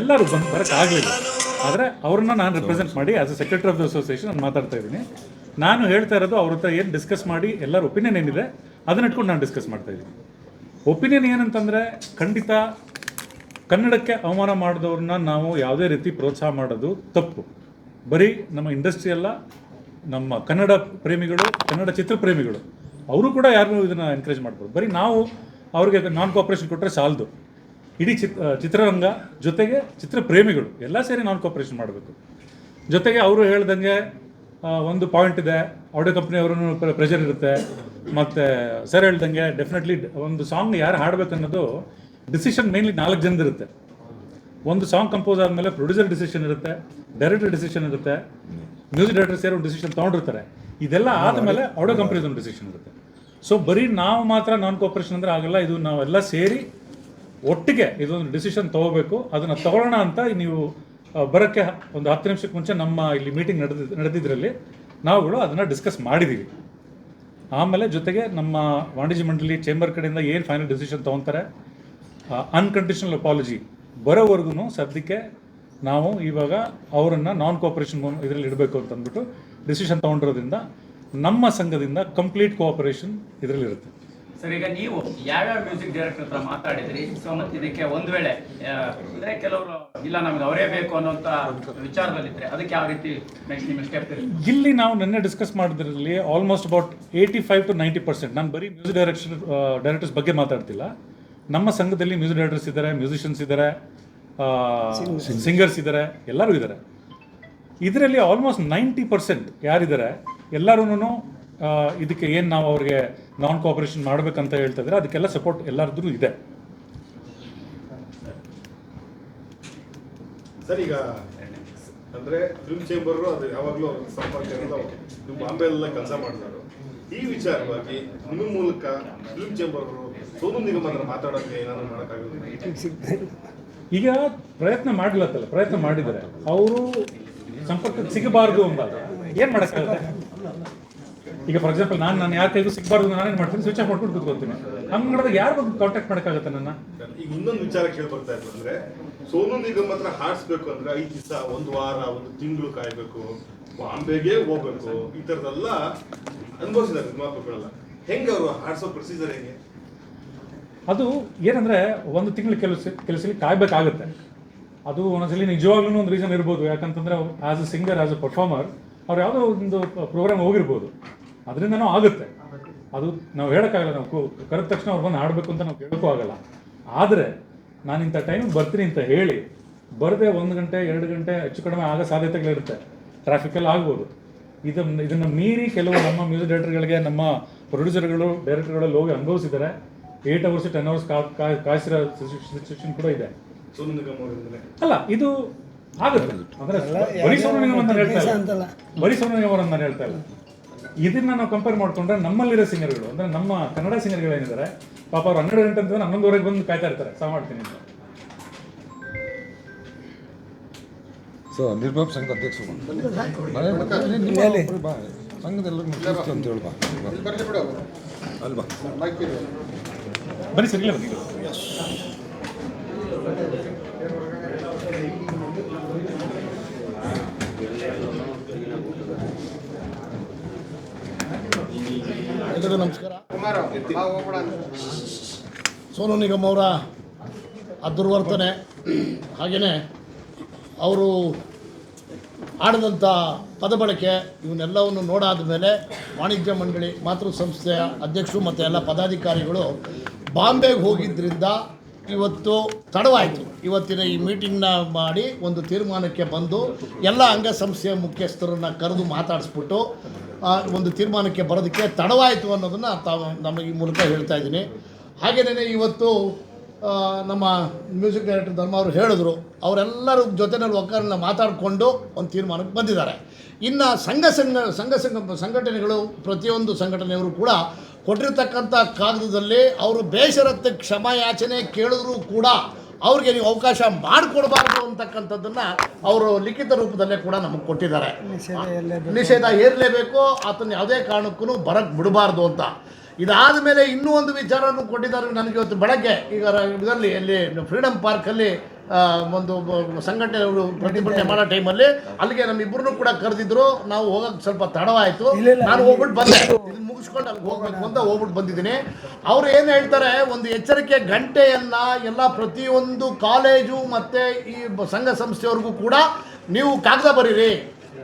ಎಲ್ಲರೂ ಬಂದು ಬರೋಕ್ಕಾಗಲಿಲ್ಲ ಆದರೆ ಅವ್ರನ್ನ ನಾನು ರೆಪ್ರೆಸೆಂಟ್ ಮಾಡಿ as a secretary of the association ನಾನು ಮಾತಾಡ್ತಾ ಇದ್ದೀನಿ. ನಾನು ಹೇಳ್ತಾ ಇರೋದು ಅವ್ರ ಹತ್ರ ಏನು ಡಿಸ್ಕಸ್ ಮಾಡಿ ಎಲ್ಲರ ಒಪಿನಿಯನ್ ಏನಿದೆ ಅದನ್ನ ಇಟ್ಕೊಂಡು ನಾನು ಡಿಸ್ಕಸ್ ಮಾಡ್ತಾ ಇದ್ದೀನಿ. ಒಪಿನಿಯನ್ ಏನಂತಂದರೆ ಖಂಡಿತ ಕನ್ನಡಕ್ಕೆ ಅವಮಾನ ಮಾಡಿದವ್ರನ್ನ ನಾವು ಯಾವುದೇ ರೀತಿ ಪ್ರೋತ್ಸಾಹ ಮಾಡೋದು ತಪ್ಪು. ಬರೀ ನಮ್ಮ ಇಂಡಸ್ಟ್ರಿ ಅಲ್ಲ, ನಮ್ಮ ಕನ್ನಡ ಪ್ರೇಮಿಗಳು, ಕನ್ನಡ ಚಿತ್ರ ಪ್ರೇಮಿಗಳು, ಅವರು ಕೂಡ ಯಾರು ಇದನ್ನು ಎನ್ಕರೇಜ್ ಮಾಡ್ಬೋದು ಬರೀ ನಾವು ಅವ್ರಿಗೆ ನಾನ್ ಕೋಆಪ್ರೇಷನ್ ಕೊಟ್ಟರೆ ಸಾಲದು. ಇಡೀ ಚಿತ್ ಚಿತ್ರರಂಗ ಜೊತೆಗೆ ಚಿತ್ರ ಪ್ರೇಮಿಗಳು, ಎಲ್ಲ ಸೇರಿ ನಾನ್ ಕೋಪರೇಷನ್ ಮಾಡಬೇಕು. ಜೊತೆಗೆ ಅವರು ಹೇಳ್ದಂಗೆ ಒಂದು ಪಾಯಿಂಟ್ ಇದೆ ಆಡಿಯೋ ಕಂಪ್ನಿಯವ್ರೂ ಪ್ರೆಷರ್ ಇರುತ್ತೆ, ಮತ್ತು ಸರ್ ಹೇಳ್ದಂಗೆ ಡೆಫಿನೆಟ್ಲಿ ಒಂದು ಸಾಂಗ್ ಯಾರು ಹಾಡ್ಬೇಕು ಅನ್ನೋದು ಡಿಸಿಷನ್ ಮೇನ್ಲಿ ನಾಲ್ಕು ಜನದಿರುತ್ತೆ ಒಂದು ಸಾಂಗ್ ಕಂಪೋಸ್ ಆದಮೇಲೆ ಪ್ರೊಡ್ಯೂಸರ್ ಡಿಸಿಷನ್ ಇರುತ್ತೆ ಡೈರೆಕ್ಟರ್ ಡಿಸಿಷನ್ ಇರುತ್ತೆ ಮ್ಯೂಸಿಕ್ ಡೈರೆಕ್ಟರ್ ಸೇರಿ ಒಂದು ಡಿಸಿಷನ್ ತೊಗೊಂಡಿರ್ತಾರೆ. ಇದೆಲ್ಲ ಆದಮೇಲೆ ಆಡೋ ಕಂಪ್ನೀಸ್ ಒಂದು ಡಿಸಿಷನ್ ಇರುತ್ತೆ. ಸೊ ಬರೀ ನಾವು ಮಾತ್ರ ನಾನ್ ಕೋಪರೇಷನ್ ಅಂದರೆ ಆಗಲ್ಲ ಇದು ನಾವೆಲ್ಲ ಸೇರಿ ಒಟ್ಟಿಗೆ ಇದೊಂದು ಡಿಸಿಷನ್ ತಗೋಬೇಕು ಅದನ್ನು ತಗೊಳ್ಳೋಣ ಅಂತ ನೀವು ಬರೋಕ್ಕೆ ಒಂದು ಹತ್ತು ನಿಮಿಷಕ್ಕೆ ಮುಂಚೆ ನಮ್ಮ ಇಲ್ಲಿ ಮೀಟಿಂಗ್ ನಡೆದ ನಡೆದಿದ್ರಲ್ಲಿ ನಾವುಗಳು ಅದನ್ನು ಡಿಸ್ಕಸ್ ಮಾಡಿದ್ದೀವಿ ಆಮೇಲೆ ಜೊತೆಗೆ ನಮ್ಮ ವಾಣಿಜ್ಯ ಮಂಡಳಿ ಚೇಂಬರ್ ಕಡೆಯಿಂದ ಏನು ಫೈನಲ್ ಡಿಸಿಷನ್ ತೊಗೊತಾರೆ ಅನ್ಕಂಡೀಷನಲ್ ಅಪಾಲಜಿ ಬರೋವರೆಗೂ ಸದ್ಯಕ್ಕೆ ನಾವು ಇವಾಗ ಅವರನ್ನು ನಾನ್ ಕೋಆಪರೇಷನ್ ಇದರಲ್ಲಿ ಇಡಬೇಕು ಅಂತ ಅಂದ್ಬಿಟ್ಟು ಡಿಸಿಷನ್ ತೊಗೊಂಡಿರೋದ್ರಿಂದ ನಮ್ಮ ಸಂಘದಿಂದ ಕಂಪ್ಲೀಟ್ ಕೋಆಪರೇಷನ್ ಇದರಲ್ಲಿ ಇರುತ್ತೆ. ಸರ್ ಈಗ ನೀವು ಯಾವ್ಯಾವ ಮ್ಯೂಸಿಕ್ ಡೈರೆಕ್ಟರ್ ಹತ್ರ ಮಾತಾಡಿದ್ರಿ? ಸೊ ಮತ್ತೆ ಇದಕ್ಕೆ ಒಂದ್ ವೇಳೆ ಆ, ಅಂದ್ರೆ ಕೆಲವರು ಇಲ್ಲ ನಮ್ಗೆ ಅವರೇ ಬೇಕು ಅನ್ನೋಂತ ವಿಚಾರದಲ್ಲಿದ್ರೆ ಅದಕ್ಕೆ ಯಾವ ರೀತಿ ನೆಕ್ಸ್ಟ್ ನಿಮ್ಮ ಸ್ಟೆಪ್ ಇಲ್ಲಿ ನಾವು ನಿನ್ನೆ discuss ಮಾಡಿದ್ರಲ್ಲಿ almost about eighty five to ninety percent ನಾನು ಬರೀ ಮ್ಯೂಸಿಕ್ ಡೈರೆಕ್ಷನ್ ಡೈರೆಕ್ಟರ್ಸ್ ಬಗ್ಗೆ ಮಾತಾಡ್ತಿಲ್ಲ. ನಮ್ಮ ಸಂಘದಲ್ಲಿ ಮ್ಯೂಸಿಕ್ ಡೈರೆಕ್ಟರ್ಸ್ ಇದ್ದಾರೆ ಮ್ಯೂಸಿಷಿಯನ್ಸ್ ಇದ್ದಾರೆ ಸಿಂಗರ್ಸ್ ಇದ್ದಾರೆ ಎಲ್ಲರೂ ಇದ್ದಾರೆ. ಇದರಲ್ಲಿ ಆಲ್ಮೋಸ್ಟ್ ನೈಂಟಿ ಪರ್ಸೆಂಟ್ ಯಾರಿದ್ದಾರೆ ಎಲ್ಲರೂ ಇದಕ್ಕೆ ಏನು ನಾವು ಅವ್ರಿಗೆ ನಾನ್ ಕೋಆಪರೇಷನ್ ಮಾಡಬೇಕಂತ ಹೇಳ್ತಾ ಇದ್ದಾರೆ ಅದಕ್ಕೆಲ್ಲ ಸಪೋರ್ಟ್ ಎಲ್ಲರದ್ದು ಇದೆ. ಸರ್ ಈಗ ಅಂದ್ರೆ ಫಿಲ್ಮ್ ಚೇಂಬರ್ ಅದು ಯಾವಾಗಲೂ ಸಂಪರ್ಕ ಇರೋದು ಅವ್ರು. ಬಾಂಬೆಲ್ಲ ಕೆಲಸ ಮಾಡಿದ್ರು ಈ ವಿಚಾರವಾಗಿ ನಿಮ್ಮ ಮೂಲಕ ಫಿಲ್ಮ್ ಚೇಂಬರ್ ಅವರು ಸೋನು ನಿಗಮ್ ಹತ್ರ ಮಾತಾಡೋಕೆ ಏನಾದ್ರು ಮಾಡೋಕ್ಕಾಗುತ್ತೆ ಈಗ ಪ್ರಯತ್ನ ಮಾಡ್ಲತ್ತಲ್ಲ ಪ್ರಯತ್ನ ಮಾಡಿದರೆ ಅವರು ಸಂಪರ್ಕ ಸಿಗಬಾರ್ದು ಅಂತ ಏನ್ ಮಾಡಕ್ಕಾಗುತ್ತೆ? ಈಗ ಫಾರ್ ಎಕ್ಸಾಂಪಲ್ ನಾನು ನಾನು ಯಾರ ಕೈಗೂ ಸಿಗಬಾರ್ದು ಏನು ಮಾಡ್ತೀನಿ? ಸ್ವಿಚ್ ಆಫ್ ಮಾಡ್ಕೊಂಡು ಕೂತ್ಕೊಳ್ತೀನಿ. ಹಂಗೆ ಮಾಡಿದಾಗ ಯಾರು ಬಂದು ಕಾಂಟ್ಯಾಕ್ಟ್ ಮಾಡೋಕ್ಕಾಗತ್ತೆ ನನ್ನ? ಈಗ ಇನ್ನೊಂದು ವಿಚಾರ ಕೇಳಿ ಬರ್ತಾ ಇತ್ತು ಅಂದ್ರೆ ಸೋನು ನಿಗಮ್ ಹತ್ರ ಹಾಡ್ಸ್ಬೇಕು ಅಂದ್ರೆ ಐದು ದಿವಸ ಒಂದು ವಾರ ಒಂದು ತಿಂಗಳು ಕಾಯ್ಬೇಕು. ಬಾಂಬೆಗೆ ಹೋಗ್ಬೇಕು. ಈ ತರದೆಲ್ಲ ಅನುಭವಿಸಿದ್ದಾರೆ ನಿರ್ಮಾಪಕರೆಲ್ಲ. ಹೆಂಗ ಅವರು ಪ್ರೊಸೀಜರ್ ಹೆಂಗೆ? ಅದು ಏನಂದ್ರೆ ಒಂದು ತಿಂಗಳು ಕೆಲಸ ಕೆಲಸಲಿ ಕಾಯ್ಬೇಕಾಗುತ್ತೆ. ಅದು ಒಂದೊಂದ್ಸಲಿ ನಿಜವಾಗ್ಲೂ ಒಂದು ರೀಸನ್ ಇರ್ಬೋದು. ಯಾಕಂತಂದ್ರೆ as a singer as a performer ಅವ್ರು ಯಾವುದೋ ಒಂದು ಪ್ರೋಗ್ರಾಮ್ ಹೋಗಿರ್ಬೋದು. ಅದರಿಂದನೂ ಆಗುತ್ತೆ. ಅದು ನಾವು ಹೇಳೋಕ್ಕಾಗಲ್ಲ, ನಾವು ಕರೆದ ತಕ್ಷಣ ಅವ್ರು ಬಂದು ಆಡಬೇಕು ಅಂತ ನಾವು ಕೇಳೋಕ್ಕೂ ಆಗಲ್ಲ. ಆದರೆ ನಾನು ಇಂಥ ಟೈಮ್ ಬರ್ತೀನಿ ಅಂತ ಹೇಳಿ, ಬರದೆ ಒಂದು ಗಂಟೆ, ಎರಡು ಗಂಟೆ, ಹೆಚ್ಚು ಕಡಿಮೆ ಆಗೋ ಸಾಧ್ಯತೆಗಳಿರುತ್ತೆ. ಟ್ರಾಫಿಕಲ್ಲಿ ಆಗ್ಬೋದು. ಇದನ್ನು ಇದನ್ನು ಮೀರಿ ಕೆಲವು ನಮ್ಮ ಮ್ಯೂಸಿಕ್ ಡೈರೆಕ್ಟರ್ಗಳಿಗೆ ನಮ್ಮ ಪ್ರೊಡ್ಯೂಸರ್ಗಳು ಡೈರೆಕ್ಟರ್ಗಳಲ್ಲಿ ಹೋಗಿ ಅನುಭವಿಸಿದ್ದಾರೆ. ಏಟ್ ಅವರ್ಸ್ ಟೆನ್ ಅವರ್ಸ್ ಕಾಯಿಸಿರೋ ಸಿಚುವೇಶನ್ ಕೂಡ ಇದೆ. ಅಲ್ಲ ಇದು ಆಗುತ್ತೆ. ಅಂದ್ರೆ ಬರೀ ಸೋನು ನಿಗಮ್ ಅಂತ ಹೇಳ್ತಾ ಇಲ್ಲ. ಬರೀ ಸೋನು ನಿಗಮ್ ಅಂತ ನಾನು ಹೇಳ್ತಾ ಇಲ್ಲ. ಇದನ್ನ ನಾವು ಕಂಪೇರ್ ಮಾಡ್ಕೊಂಡ್ರೆ ನಮ್ಮಲ್ಲಿರೋ ಸಿಂಗರ್ಗಳು ಅಂದ್ರೆ ನಮ್ಮ ಕನ್ನಡ ಸಿಂಗರ್ಗಳು ಏನಿದ್ದಾರೆ ಪಾಪ ಅವ್ರು ಹನ್ನೆರಡು ಗಂಟೆ ಅಂತ ಹನ್ನೊಂದುವರೆಗೆ ಬಂದು ಕಾಯ್ತಾ ಇರ್ತಾರೆ. ಸಹ ಮಾಡ್ತೀನಿ ಅಂತ. ಸೊ ನಿರ್ಮಾಪ ಸಂಘದ ಅಧ್ಯಕ್ಷರು. ಬಾ ಸಂಘದೆಲ್ಲರೂ ಅಂತ ಹೇಳಿ ಬಾ. ಅಲ್ವಾ ಬನ್ನಿ ಸರ್ ನಮಸ್ಕಾರ. ಸೋನು ನಿಗಮ್ ಅವರ ದುರ್ವರ್ತನೆ ಹಾಗೆಯೇ ಅವರು ಆಡಿದಂಥ ಪದ ಬಳಕೆ ಇವನ್ನೆಲ್ಲವನ್ನು ನೋಡಾದ ಮೇಲೆ ವಾಣಿಜ್ಯ ಮಂಡಳಿ, ಮಾತೃ ಸಂಸ್ಥೆಯ ಅಧ್ಯಕ್ಷರು ಮತ್ತು ಎಲ್ಲ ಪದಾಧಿಕಾರಿಗಳು ಬಾಂಬೆಗೆ ಹೋಗಿದ್ದರಿಂದ ಇವತ್ತು ತಡವಾಯಿತು. ಇವತ್ತಿನ ಈ ಮೀಟಿಂಗ್ನ ಮಾಡಿ ಒಂದು ತೀರ್ಮಾನಕ್ಕೆ ಬಂದು ಎಲ್ಲ ಅಂಗಸಂಸ್ಥೆಯ ಮುಖ್ಯಸ್ಥರನ್ನು ಕರೆದು ಮಾತಾಡಿಸ್ಬಿಟ್ಟು ಒಂದು ತೀರ್ಮಾನಕ್ಕೆ ಬರೋದಕ್ಕೆ ತಡವಾಯಿತು ಅನ್ನೋದನ್ನು ತಾವು ನಮಗೆ ಈ ಮೂಲಕ ಹೇಳ್ತಾ ಇದ್ದೀನಿ. ಹಾಗೆಯೇ ಇವತ್ತು ನಮ್ಮ ಮ್ಯೂಸಿಕ್ ಡೈರೆಕ್ಟರ್ ಧರ್ಮ ಅವರು ಹೇಳಿದ್ರು ಅವರೆಲ್ಲರ ಜೊತೆನಲ್ಲಿ ಒಕ್ಕರನ್ನ ಮಾತಾಡಿಕೊಂಡು ಒಂದು ತೀರ್ಮಾನಕ್ಕೆ ಬಂದಿದ್ದಾರೆ. ಇನ್ನು ಸಂಘ ಸಂಘ ಸಂಘ ಸಂಘ ಸಂಘಟನೆಗಳು ಪ್ರತಿಯೊಂದು ಸಂಘಟನೆಯವರು ಕೂಡ ಕೊಟ್ಟಿರ್ತಕ್ಕಂಥ ಕಾಗದದಲ್ಲಿ ಅವರು ಬೇಷರತ್ತ ಕ್ಷಮಾಯಾಚನೆ ಕೇಳಿದ್ರೂ ಕೂಡ ಅವ್ರಿಗೆ ನೀವು ಅವಕಾಶ ಮಾಡಿಕೊಡ್ಬಾರ್ದು ಅಂತಕ್ಕಂಥದ್ದನ್ನು ಅವರು ಲಿಖಿತ ರೂಪದಲ್ಲೇ ಕೂಡ ನಮಗೆ ಕೊಟ್ಟಿದ್ದಾರೆ. ನಿಷೇಧ ಏರಲೇಬೇಕು ಆತನ ಯಾವುದೇ ಕಾರಣಕ್ಕೂ ಬರಕ್ಕೆ ಬಿಡಬಾರ್ದು ಅಂತ. ಇದಾದ ಮೇಲೆ ಇನ್ನೂ ಒಂದು ವಿಚಾರವನ್ನು ಕೊಟ್ಟಿದ್ದಾರೆ ನನಗೆ ಇವತ್ತು ಬೆಳಗ್ಗೆ. ಈಗ ಇದರಲ್ಲಿ ಇಲ್ಲಿ ಫ್ರೀಡಮ್ ಪಾರ್ಕಲ್ಲಿ ಒಂದು ಸಂಘಟನೆ ಪ್ರತಿಭಟನೆ ಮಾಡೋ ಟೈಮಲ್ಲಿ ಅಲ್ಲಿಗೆ ನಮ್ಮಿಬ್ಬರನ್ನು ಕೂಡ ಕರೆದಿದ್ರು ನಾವು ಹೋಗಕ್ಕೆ ಸ್ವಲ್ಪ ತಡವಾಯಿತು. ನಾನು ಹೋಗ್ಬಿಟ್ಟು ಬಂದೆ. ಇದನ್ನು ಮುಗಿಸ್ಕೊಂಡು ಅಲ್ಲಿ ಹೋಗ್ಬೇಕು ಅಂತ ಹೋಗ್ಬಿಟ್ಟು ಬಂದಿದ್ದೀನಿ. ಅವ್ರು ಏನು ಹೇಳ್ತಾರೆ ಒಂದು ಎಚ್ಚರಿಕೆ ಗಂಟೆಯನ್ನ ಎಲ್ಲ ಪ್ರತಿಯೊಂದು ಕಾಲೇಜು ಮತ್ತು ಈ ಸಂಘ ಸಂಸ್ಥೆಯವ್ರಿಗೂ ಕೂಡ ನೀವು ಕಾಗದ ಬರೀರಿ.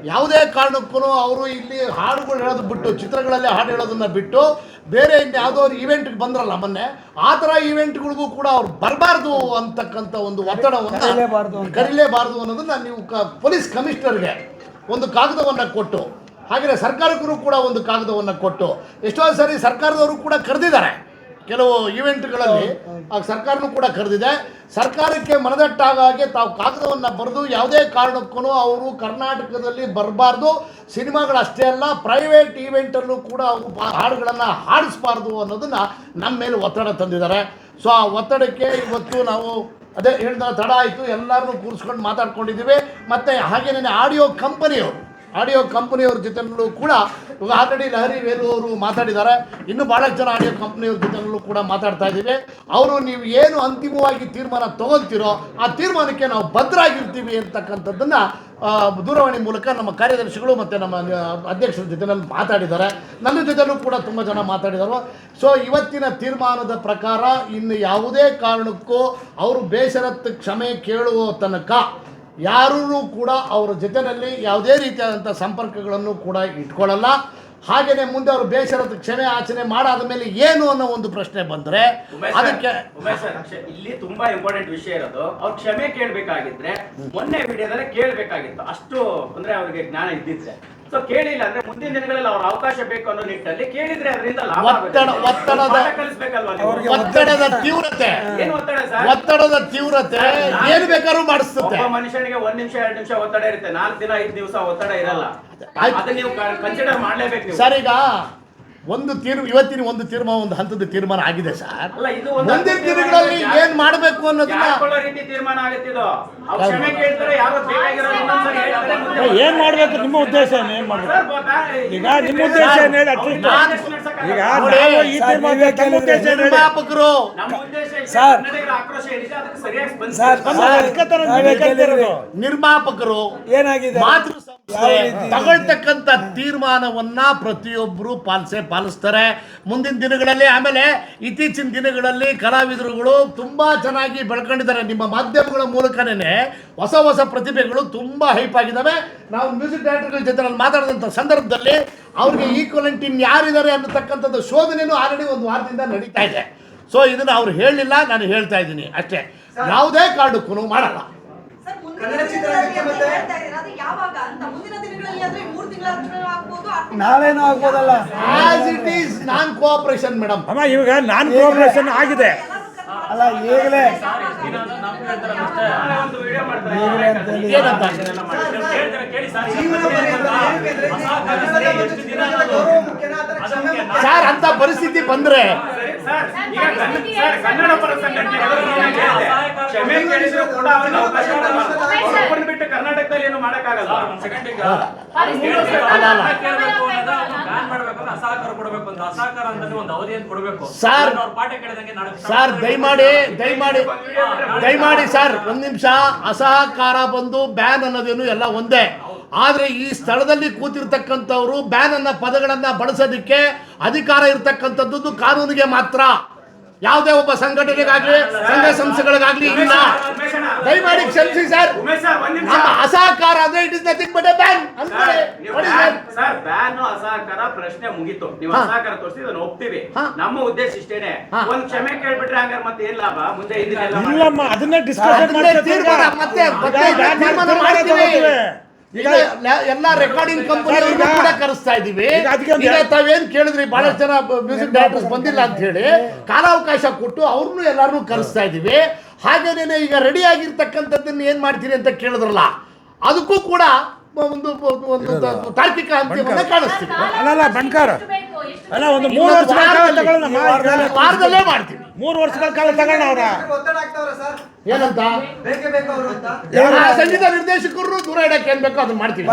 ಯಾವುದೇ ಕಾರಣಕ್ಕೂ ಅವರು ಇಲ್ಲಿ ಹಾಡುಗಳು ಹೇಳೋದು ಬಿಟ್ಟು ಚಿತ್ರಗಳಲ್ಲಿ ಹಾಡು ಹೇಳೋದನ್ನ ಬಿಟ್ಟು ಬೇರೆ ಯಾವುದೋ ಒಂದು ಇವೆಂಟ್ಗೆ ಬಂದ್ರಲ್ಲ ಮೊನ್ನೆ ಆ ಥರ ಇವೆಂಟ್ಗಳಿಗೂ ಕೂಡ ಅವ್ರು ಬರಬಾರ್ದು ಅಂತಕ್ಕಂಥ ಒಂದು ಒತ್ತಡವನ್ನು ಕರೀಲೇಬಾರ್ದು ಅನ್ನೋದನ್ನ ನೀವು ಕ ಪೊಲೀಸ್ ಕಮಿಷನರ್ಗೆ ಒಂದು ಕಾಗದವನ್ನು ಕೊಟ್ಟು ಹಾಗೆಯೇ ಸರ್ಕಾರಕ್ಕೂ ಕೂಡ ಒಂದು ಕಾಗದವನ್ನು ಕೊಟ್ಟು ಎಷ್ಟೋ ಸರಿ ಸರ್ಕಾರದವರು ಕೂಡ ಕರೆದಿದ್ದಾರೆ. ಕೆಲವು ಈವೆಂಟ್ಗಳಲ್ಲಿ ಆ ಸರ್ಕಾರನೂ ಕೂಡ ಕರೆದಿದೆ. ಸರ್ಕಾರಕ್ಕೆ ಮನದಟ್ಟಾಗ ಹಾಗೆ ತಾವು ಕಾಗದವನ್ನು ಬರೆದು ಯಾವುದೇ ಕಾರಣಕ್ಕೂ ಅವರು ಕರ್ನಾಟಕದಲ್ಲಿ ಬರಬಾರ್ದು. ಸಿನಿಮಾಗಳು ಅಷ್ಟೇ ಅಲ್ಲ ಪ್ರೈವೇಟ್ ಈವೆಂಟಲ್ಲೂ ಕೂಡ ಅವರು ಹಾಡುಗಳನ್ನು ಹಾಡಿಸ್ಬಾರ್ದು ಅನ್ನೋದನ್ನು ನಮ್ಮ ಮೇಲೆ ಒತ್ತಡ ತಂದಿದ್ದಾರೆ. ಸೊ ಆ ಒತ್ತಡಕ್ಕೆ ಇವತ್ತು ನಾವು ಅದೇ ಹೇಳಿದ ತಡ ಆಯಿತು. ಎಲ್ಲರನ್ನೂ ಕೂರಿಸ್ಕೊಂಡು ಮಾತಾಡ್ಕೊಂಡಿದ್ದೀವಿ. ಮತ್ತು ಹಾಗೇನೇ ಆಡಿಯೋ ಕಂಪನಿಯವರು ಆಡಿಯೋ ಕಂಪ್ನಿಯವ್ರ ಜೊತೆನಲ್ಲೂ ಕೂಡ ಇವಾಗ ಆಲ್ರೆಡಿ ಲಹರಿ ವೇಲು ಅವರು ಮಾತಾಡಿದ್ದಾರೆ. ಇನ್ನು ಭಾಳಷ್ಟು ಜನ ಆಡಿಯೋ ಕಂಪ್ನಿಯವ್ರ ಜೊತೆನಲ್ಲೂ ಕೂಡ ಮಾತಾಡ್ತಾ ಇದ್ದೀವಿ. ಅವರು ನೀವು ಏನು ಅಂತಿಮವಾಗಿ ತೀರ್ಮಾನ ತಗೊಳ್ತೀರೋ ಆ ತೀರ್ಮಾನಕ್ಕೆ ನಾವು ಭದ್ರಾಗಿರ್ತೀವಿ ಅಂತಕ್ಕಂಥದ್ದನ್ನು ದೂರವಾಣಿ ಮೂಲಕ ನಮ್ಮ ಕಾರ್ಯದರ್ಶಿಗಳು ಮತ್ತು ನಮ್ಮ ಅಧ್ಯಕ್ಷರ ಜೊತೆನಲ್ಲಿ ಮಾತಾಡಿದ್ದಾರೆ. ನನ್ನ ಜೊತೆಲೂ ಕೂಡ ತುಂಬ ಜನ ಮಾತಾಡಿದರು. ಸೊ ಇವತ್ತಿನ ತೀರ್ಮಾನದ ಪ್ರಕಾರ ಇನ್ನು ಯಾವುದೇ ಕಾರಣಕ್ಕೂ ಅವರು ಬೇಷರತ್ತು ಕ್ಷಮೆ ಕೇಳುವ ತನಕ ಯಾರೂ ಕೂಡ ಅವರ ಜೊತೆಯಲ್ಲಿ ಯಾವುದೇ ರೀತಿಯಾದಂಥ ಸಂಪರ್ಕಗಳನ್ನು ಕೂಡ ಇಟ್ಕೊಳ್ಳಲ್ಲ. ಹಾಗೆಯೇ ಮುಂದೆ ಅವರು ಬೇಸರದ ಕ್ಷಮೆ ಆಚರಣೆ ಮಾಡಾದ ಮೇಲೆ ಏನು ಅನ್ನೋ ಒಂದು ಪ್ರಶ್ನೆ ಬಂದರೆ ಅದಕ್ಕೆ ಇಲ್ಲಿ ತುಂಬಾ ಇಂಪಾರ್ಟೆಂಟ್ ವಿಷಯ ಇರೋದು ಅವ್ರು ಕ್ಷಮೆ ಕೇಳಬೇಕಾಗಿದ್ರೆ ಮೊನ್ನೆ ವಿಡಿಯೋದಲ್ಲೇ ಕೇಳಬೇಕಾಗಿತ್ತು. ಅಷ್ಟು ಅಂದ್ರೆ ಅವ್ರಿಗೆ ಜ್ಞಾನ ಇದ್ದಿದ್ರೆ. ಸೊ ಕೇಳಿಲ್ಲ ಅಂದ್ರೆ ಮುಂದಿನ ದಿನಗಳಲ್ಲಿ ಅವ್ರ ಅವಕಾಶ ಬೇಕು ಅನ್ನೋ ನಿಟ್ಟಲ್ಲಿ ಕೇಳಿದ್ರೆ ಅದರಿಂದ ಲಾಭ ಆಗುತ್ತೆ. ಒತ್ತಡ- ಒತ್ತಡದ- ಪಾಠ ಕಲಿಸ್ಬೇಕಲ್ವಾ ನೀವು? ಒತ್ತಡದ ತೀವ್ರತೆ ಏನು ಒತ್ತಡ ಸರ್ ಒತ್ತಡದ ತೀವ್ರತೆ ಏನು ಬೇಕಾದ್ರೂ ಮಾಡಿಸುತ್ತೆ ಒಬ್ಬ ಮನುಷ್ಯನಿಗೆ ಒಂದ್ ನಿಮಿಷ ಎರಡ್ ನಿಮಿಷ ಒತ್ತಡ ಇರುತ್ತೆ ನಾಲ್ಕು ದಿನ ಐದ್ ದಿವಸ ಒತ್ತಡ ಇರಲ್ಲ ಆಯ್ತು. ಅದನ್ನ ನೀವು ಕನ್ಸಿಡರ್ ಮಾಡ್ಲೇಬೇಕು ನೀವು ಸರ್ ಈಗ ಒಂದು ತೀರ್ ಇವತ್ತಿನ ಒಂದು ತೀರ್ಮಾನ ಒಂದು ಹಂತದ ತೀರ್ಮಾನ ಆಗಿದೆ ಸರ್. ಅಲ್ಲ, ಇದು ಒಂದು ಮುಂದಿನ ದಿನಗಳಲ್ಲಿ ಏನ್ ಮಾಡಬೇಕು ಅನ್ನೋದನ್ನ ಏನ್ ಮಾಡ್ಬೇಕು? ನಿಮ್ಮ ಉದ್ದೇಶ ಏನ್ ಮಾಡ್ಬೇಕು? ಈಗ ನಿಮ್ಮ ಉದ್ದೇಶ ಏನ್ ಹೇಳಿ? ಈಗ ನೋಡಿ, ಈ ತೀರ್ಮಾನ ಉದ್ದೇಶ ನಿರ್ಮಾಪಕರು ನಮ್ಮ ಉದ್ದೇಶ ಸರ್. ಸರ್. ನಿರ್ಮಾಪಕರು ಏನಾಗಿದೆ? ಮಾತೃ ತಗೊಳ್ತಕ್ಕಂಥ ತೀರ್ಮಾನವನ್ನ ಪ್ರತಿಯೊಬ್ಬರು ಪಾಲಿಸೇ ಪಾಲಿಸ್ತಾರೆ. ಮುಂದಿನ ದಿನಗಳಲ್ಲಿ ಆಮೇಲೆ ಇತ್ತೀಚಿನ ದಿನಗಳಲ್ಲಿ ಕಲಾವಿದರುಗಳು ತುಂಬಾ ಚೆನ್ನಾಗಿ ಬೆಳ್ಕೊಂಡಿದ್ದಾರೆ. ನಿಮ್ಮ ಮಾಧ್ಯಮಗಳ ಮೂಲಕನೇ ಹೊಸ ಹೊಸ ಪ್ರತಿಭೆಗಳು ತುಂಬಾ ಹೈಪ್ ಆಗಿದ್ದಾವೆ ನಾವು ಮ್ಯೂಸಿಕ್ ಡೈರೆಕ್ಟರ್ಗಳ ಜೊತೆ ನಾನು ಮಾತಾಡಿದಂಥ ಸಂದರ್ಭದಲ್ಲಿ ಅವ್ರಿಗೆ ಈಕ್ವಲೆಂಟ್ ಇನ್ ಯಾರಿದ್ದಾರೆ ಅನ್ನತಕ್ಕಂಥದ್ದು ಶೋಧನೆಯೂ ಆಲ್ರೆಡಿ ಒಂದು ವಾರದಿಂದ ನಡೀತಾ ಇದೆ. ಸೊ ಇದನ್ನು ಅವ್ರು ಹೇಳಲಿಲ್ಲ ನಾನು ಹೇಳ್ತಾ ಇದ್ದೀನಿ. ಅಷ್ಟೇ. ಯಾವುದೇ ಕಾರಣಕ್ಕೂ ಮಾಡಲ್ಲ. ಕನ್ನಡ ಚಿತ್ರರಂಗಕ್ಕೆ ಮತ್ತೆ- ಅದು ಯಾವಾಗ? ಅಂತ ಮುಂದಿನ ದಿನಗಳಲ್ಲಿ ಅಂದ್ರೆ ಮೂರು ತಿಂಗಳ ಆಗ್ಬೋದು ನಾವೇನೋ ಆಗ್ಬೋದಲ್ಲ? As it is non cooperation madam ಅಮ್ಮ ಇವಾಗ ನಾನ್ ಕೋಆಪರೇಷನ್ ಆಗಿದೆ. ಅಲ್ಲ ಈಗಲೇ? ಸರ್ ಅಂತ ಪರಿಸ್ಥಿತಿ ಬಂದ್ರೆ ಸರಿ, ಈಗ ಸರ್, ಕನ್ನಡ ಪರ ಸಂಘಟನೆ ನಾನು ಹೇಳಿದೆ. ಕ್ಷಮೆ ಕೇಳಿದ್ರು ಕೂಡ ಅವ್ರಿಗೆ ಅವಕಾಶ ಕೊಡಲ್ಲ. ಬಿಟ್ಟು ಕರ್ನಾಟಕದಲ್ಲಿ ಏನು ಮಾಡಕ್ಕಾಗಲ್ಲ. ಸರ್, ಅವ್ರ ಪಾಠ ಕೇಳಿದಂಗೆ ನಾಳೆ ಸರ್ ದಯಮಾಡಿ ದಯಮಾಡಿ ದಯಮಾಡಿ ಸರ್ ಒಂದ್ ನಿಮಿಷ. ಅಸಹಕಾರ ಬಂದು ಬ್ಯಾನ್ ಅನ್ನೋದೇನು ಎಲ್ಲ ಒಂದೇ. ಆದ್ರೆ ಈ ಸ್ಥಳದಲ್ಲಿ ಕೂತಿರ್ತಕ್ಕಂಥವ್ರು ಬ್ಯಾನ್ ಅನ್ನ ಪದಗಳನ್ನ ಬಳಸೋದಕ್ಕೆ ಅಧಿಕಾರ ಇರತಕ್ಕಂಥದ್ದು ಕಾನೂನಿಗೆ ಮಾತ್ರ. ಯಾವುದೇ ಒಬ್ಬ ಸಂಘಟನೆಗಾಗ್ಲಿ ಸಂಘ ಸಂಸ್ಥೆಗಳಿಗಾಗ್ಲಿ ಇಲ್ಲ. ದಯಮಾಡಿ ಕ್ಷಮಿಸಿ ಸರ್. ಉಮೇಶ್ ಸರ್ ಒಂದ್ ನಿಮಿಷ. ನಮ್ಮ ಅಸಹಕಾರ ಅಂದ್ರೆ it is nothing but a ban sir. Ban ಅಸಹಕಾರ ಪ್ರಶ್ನೆ ಮುಗಿತು. ನೀವು. ಅಸಹಕಾರ ತೋರಿಸಿ ಅದನ್ನ ಒಪ್ತೀವಿ. ನಮ್ಮ ಉದ್ದೇಶ ಇಷ್ಟೇನೆ. ಒಂದ್ ಕ್ಷಮೆ ಕೇಳ್ಬಿಟ್ರೆ ಹಂಗಾರೆ ಮತ್ತೆ ಏನ್ ಲಾಭ? ಮುಂದೆ ಇದನ್ನೆಲ್ಲ ಇಲ್ಲಮ್ಮ ಅದನ್ನೇ ಡಿಸ್ಕಷನ್ ಮಾಡ್ತೀವಿ ಮತ್ತೆ ಮತ್ತೆ ತೀರ್ಮಾನ ಮಾಡ್ತೀವಿ. ಈಗ ಎಲ್ಲ ರೆಕಾರ್ಡಿಂಗ್ ಕಂಪನಿ ಕೂಡ ಕರೆಸ್ತಾ ಇದೀವಿ ಈಗ ತಾವೇನ್ ಕೇಳಿದ್ರಿ ಬಹಳಷ್ಟು ಜನ ಮ್ಯೂಸಿಕ್ ಡೈರೆಕ್ಟರ್ಸ್ ಬಂದಿಲ್ಲ ಅಂತ ಹೇಳಿ ಕಾಲಾವಕಾಶ ಕೊಟ್ಟು ಅವ್ರನ್ನೂ ಎಲ್ಲರನ್ನೂ ಕರೆಸ್ತಾ ಇದೀವಿ ಹಾಗೇನೇನೆ ಈಗ ರೆಡಿ ಆಗಿರ್ತಕ್ಕಂಥದ್ದನ್ನ ಏನ್ ಮಾಡ್ತೀರಿ ಅಂತ ಕೇಳಿದ್ರಲ್ಲ ಅದಕ್ಕೂ ಕೂಡ ಒಂದು ಒಂದು ತಾರ್ಕಿಕ ಅಂತ್ಯವನ್ನ ಕಾಣಿಸ್ತೀವಿ ಅಲ್ಲಲ್ಲ ಬಣ್ಕಾರ ಅಲ್ಲ ಒಂದು ಮೂರು ವರ್ಷಗಳ ಕಾಲ ವಾರದಲ್ಲಿ- ತಗೊಳ್ಳೋಣ ವಾರದಲ್ಲೇ ಮಾಡ್ತೀವಿ. ಮೂರು ವರ್ಷಗಳ ಕಾಲ ತಗೊಳ್ಳೋಣ ಅವರ. ಒತ್ತಡ ಆಗ್ತಾವ್ರ ಸರ್? ಏನಂತ? ಬೇಕೇ ಬೇಕು ಅವರು ಅಂತ? ಆ ಸಂಗೀತ ನಿರ್ದೇಶಕರು ದೂರ ಇಡಕ್ಕೆ ಏನ್ ಬೇಕೋ ಅದನ್ನ ಮಾಡ್ತೀವಿ.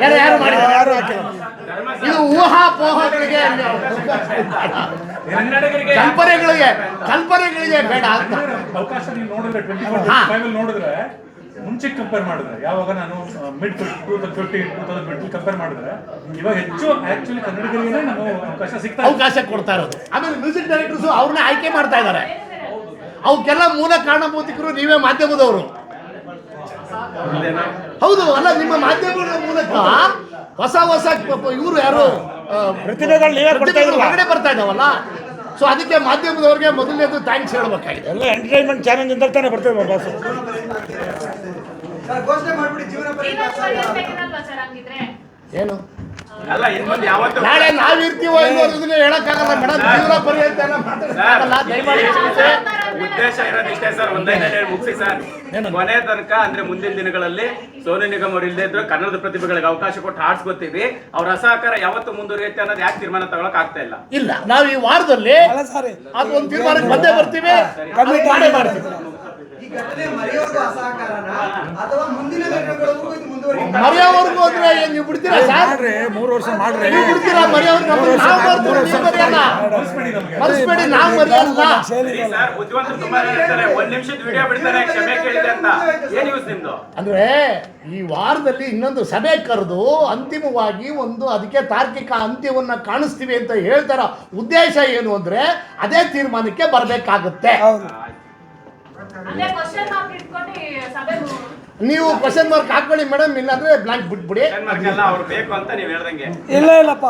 ಯಾರು ಯಾರು ಮಾಡಿದ್ದಾರೆ? ಇದು ಊಹಾ ಪೋಹಗಳಿಗೆ ಕಲ್ಪನೆಗಳಿಗೆ ಕಲ್ಪನೆಗಳಿಗೆ ಬೇಡ ಅಂತ. ಅವಕಾಶ ನೀವು ನೋಡಿದ್ರೆ ಟ್ವೆಂಟಿ ಫೋರ್ ಫೈವ್ ನೋಡಿದ್ರೆ ಮುಂಚೆ ಕಂಪೇರ್ ಮಾಡಿದ್ರೆ ಯಾವಾಗ ನಾನು mid two thousand fifteen two thousand twenty compare ಮಾಡಿದ್ರೆ ಇವಾಗ ಹೆಚ್ಚು ಆಕ್ಚುಲಿ ಕನ್ನಡಿಗರಿಗೆ ನಾವು ಅವಕಾಶ ಸಿಗ್ತಾ ಇದೆ. ಅವಕಾಶ ಕೊಡ್ತಾ ಇರೋದು. ಆಮೇಲೆ ಮ್ಯೂಸಿಕ್ ಡೈರೆಕ್ಟರ್ಸ್ ಅವ್ರನ್ನ ಆಯ್ಕೆ ಮಾಡ್ತಾ ಇದ್ದಾರೆ ಅವಕ್ಕೆಲ್ಲ ಮೂಲ ಕಾರಣಭೂತಿಕರು ನೀವೇ ಮಾಧ್ಯಮದವರು. ಹೌದು ಅಲ್ಲ ನಿಮ್ಮ ಮಾಧ್ಯಮಗಳ ಮೂಲಕ ಹೊಸ ಹೊಸ ಇವರು ಯಾರು ಹೊರಗಡೆ ಬರ್ತಾ ಇದಾವಲ್ಲ? ಸೊ ಅದಕ್ಕೆ ಮಾಧ್ಯಮದವ್ರಿಗೆ ಮೊದಲನೇದು ಥ್ಯಾಂಕ್ಸ್ ಹೇಳ್ಬೇಕಾಗಿದೆ. ಎಲ್ಲ ಎಂಟರ್ಟೈನ್ಮೆಂಟ್ ಚಾನೆಲ್ ಇಂದ ತಾನೇ ಬರ್ತೇವೆ ಬಾಸ್ ಏನು? ಅಲ್ಲ ಇನ್ ಮುಂದೆ ಯಾವತ್ತೂ ನಾಳೆ ನಾವಿರ್ತೀವೋ ಅನ್ನೋದನ್ನ ಹೇಳಕ್ಕಾಗಲ್ಲ. ಮೇಡಮ್ ಜೀವನ ಕ್ಷಮಿಸಿ. ಉದ್ದೇಶ ಇರೋದಿಷ್ಟೇ ಸರ್ ಒಂದೇ ಹೇಳಿ ಮುಗಿಸಿ ಸರ್. ಕೊನೆ ತನಕ ಅಂದ್ರೆ ಮುಂದಿನ ದಿನಗಳಲ್ಲಿ ಸೋನು ನಿಗಮ್ ಅವ್ರು ಇಲ್ಲದೆ ಇದ್ರು ಕನ್ನಡದ ಪ್ರತಿಭೆಗಳಿಗೆ ಅವಕಾಶ ಕೊಟ್ಟು ಹಾಡ್ಸ್ಕೊತೀವಿ. ಅವ್ರ ಅಸಹಕಾರ ಯಾವತ್ತು ಮುಂದುವರಿಯುತ್ತೆ ಅನ್ನೋದು ಯಾಕೆ ತೀರ್ಮಾನ ತಗೊಳಕ್ ಆಗ್ತಾ ಇಲ್ಲ? ಇಲ್ಲ. ನಾವು ಈ ವಾರದಲ್ಲಿ ಅಲ್ಲ ಸಾರಿ ಅದು ಒಂದು ತೀರ್ಮಾನಕ್ಕೆ ಬಂದೇ ಬರ್ತೀವಿ. ಮಾಡ್ತೀವಿ. ಘಟನೆ ಮರೆಯೋರ್ಗೂ ಅಸಹಕಾರನ ಅಥವಾ ಮುಂದಿನ ದಿನಗಳವರೆಗೂ ಇದು ಮುಂದುವರಿಯುತ್ತೆ ಮರೆಯೋವರೆಗೂ ಅಂದ್ರೆ ಏನ್ ನೀವು ಬಿಡ್ತೀರಾ ಸರ್ ಮಾಡ್ರಿ ಮೂರು ವರ್ಷ ಮಾಡ್ರಿ ನೀವು ಬಿಡ್ತೀರಾ ನಾವು ಬರ್ತೀವಿ ನೀವು ಮರೆಯಲ್ಲ ಮರೆಸ್ಬೇಡಿ ನಾವು ಮರೆಯಲ್ಲ ಸರಿ ಸರ್ ಬುದ್ಧಿವಂತರು ತುಂಬಾ ಇರ್ತಾರೆ ಒಂದ್ ನಿಮಿಷದ ವಿಡಿಯೋ ಬಿಡ್ತಾರೆ ಕ್ಷಮೆ ಕೇಳಿದೆ ಅಂತ ಏನ್ ಯೂಸ್ ನಿಮ್ದು ಅಂದ್ರೆ ಈ ವಾರದಲ್ಲಿ ಇನ್ನೊಂದು ಸಭೆ ಕರೆದು ಅಂತಿಮವಾಗಿ ಒಂದು ಅದಕ್ಕೆ ತಾರ್ಕಿಕ ಅಂತ್ಯವನ್ನ ಕಾಣಿಸ್ತೀವಿ ಅಂತ ಹೇಳ್ತಾರ ಉದ್ದೇಶ ಏನು ಅಂದ್ರೆ ಅದೇ ತೀರ್ಮಾನಕ್ಕೆ ಬರ್ಬೇಕಾಗುತ್ತೆ ನೀವು ಕ್ವಶನ್ ಮಾರ್ಕ್ ಹಾಕೊಳ್ಳಿ ಮೇಡಮ್ ಇಲ್ಲಾಂದ್ರೆ ಬ್ಲಾಂಕ್ ಬಿಟ್ಬಿಡಿ. ಡೆನ್ಮಾರ್ಕ್ ಎಲ್ಲ ಅವ್ರು ಬೇಕು ಅಂತ ನೀವ್ ಹೇಳ್ದಂಗೆ. ಇಲ್ಲ ಇಲ್ಲಪ್ಪ.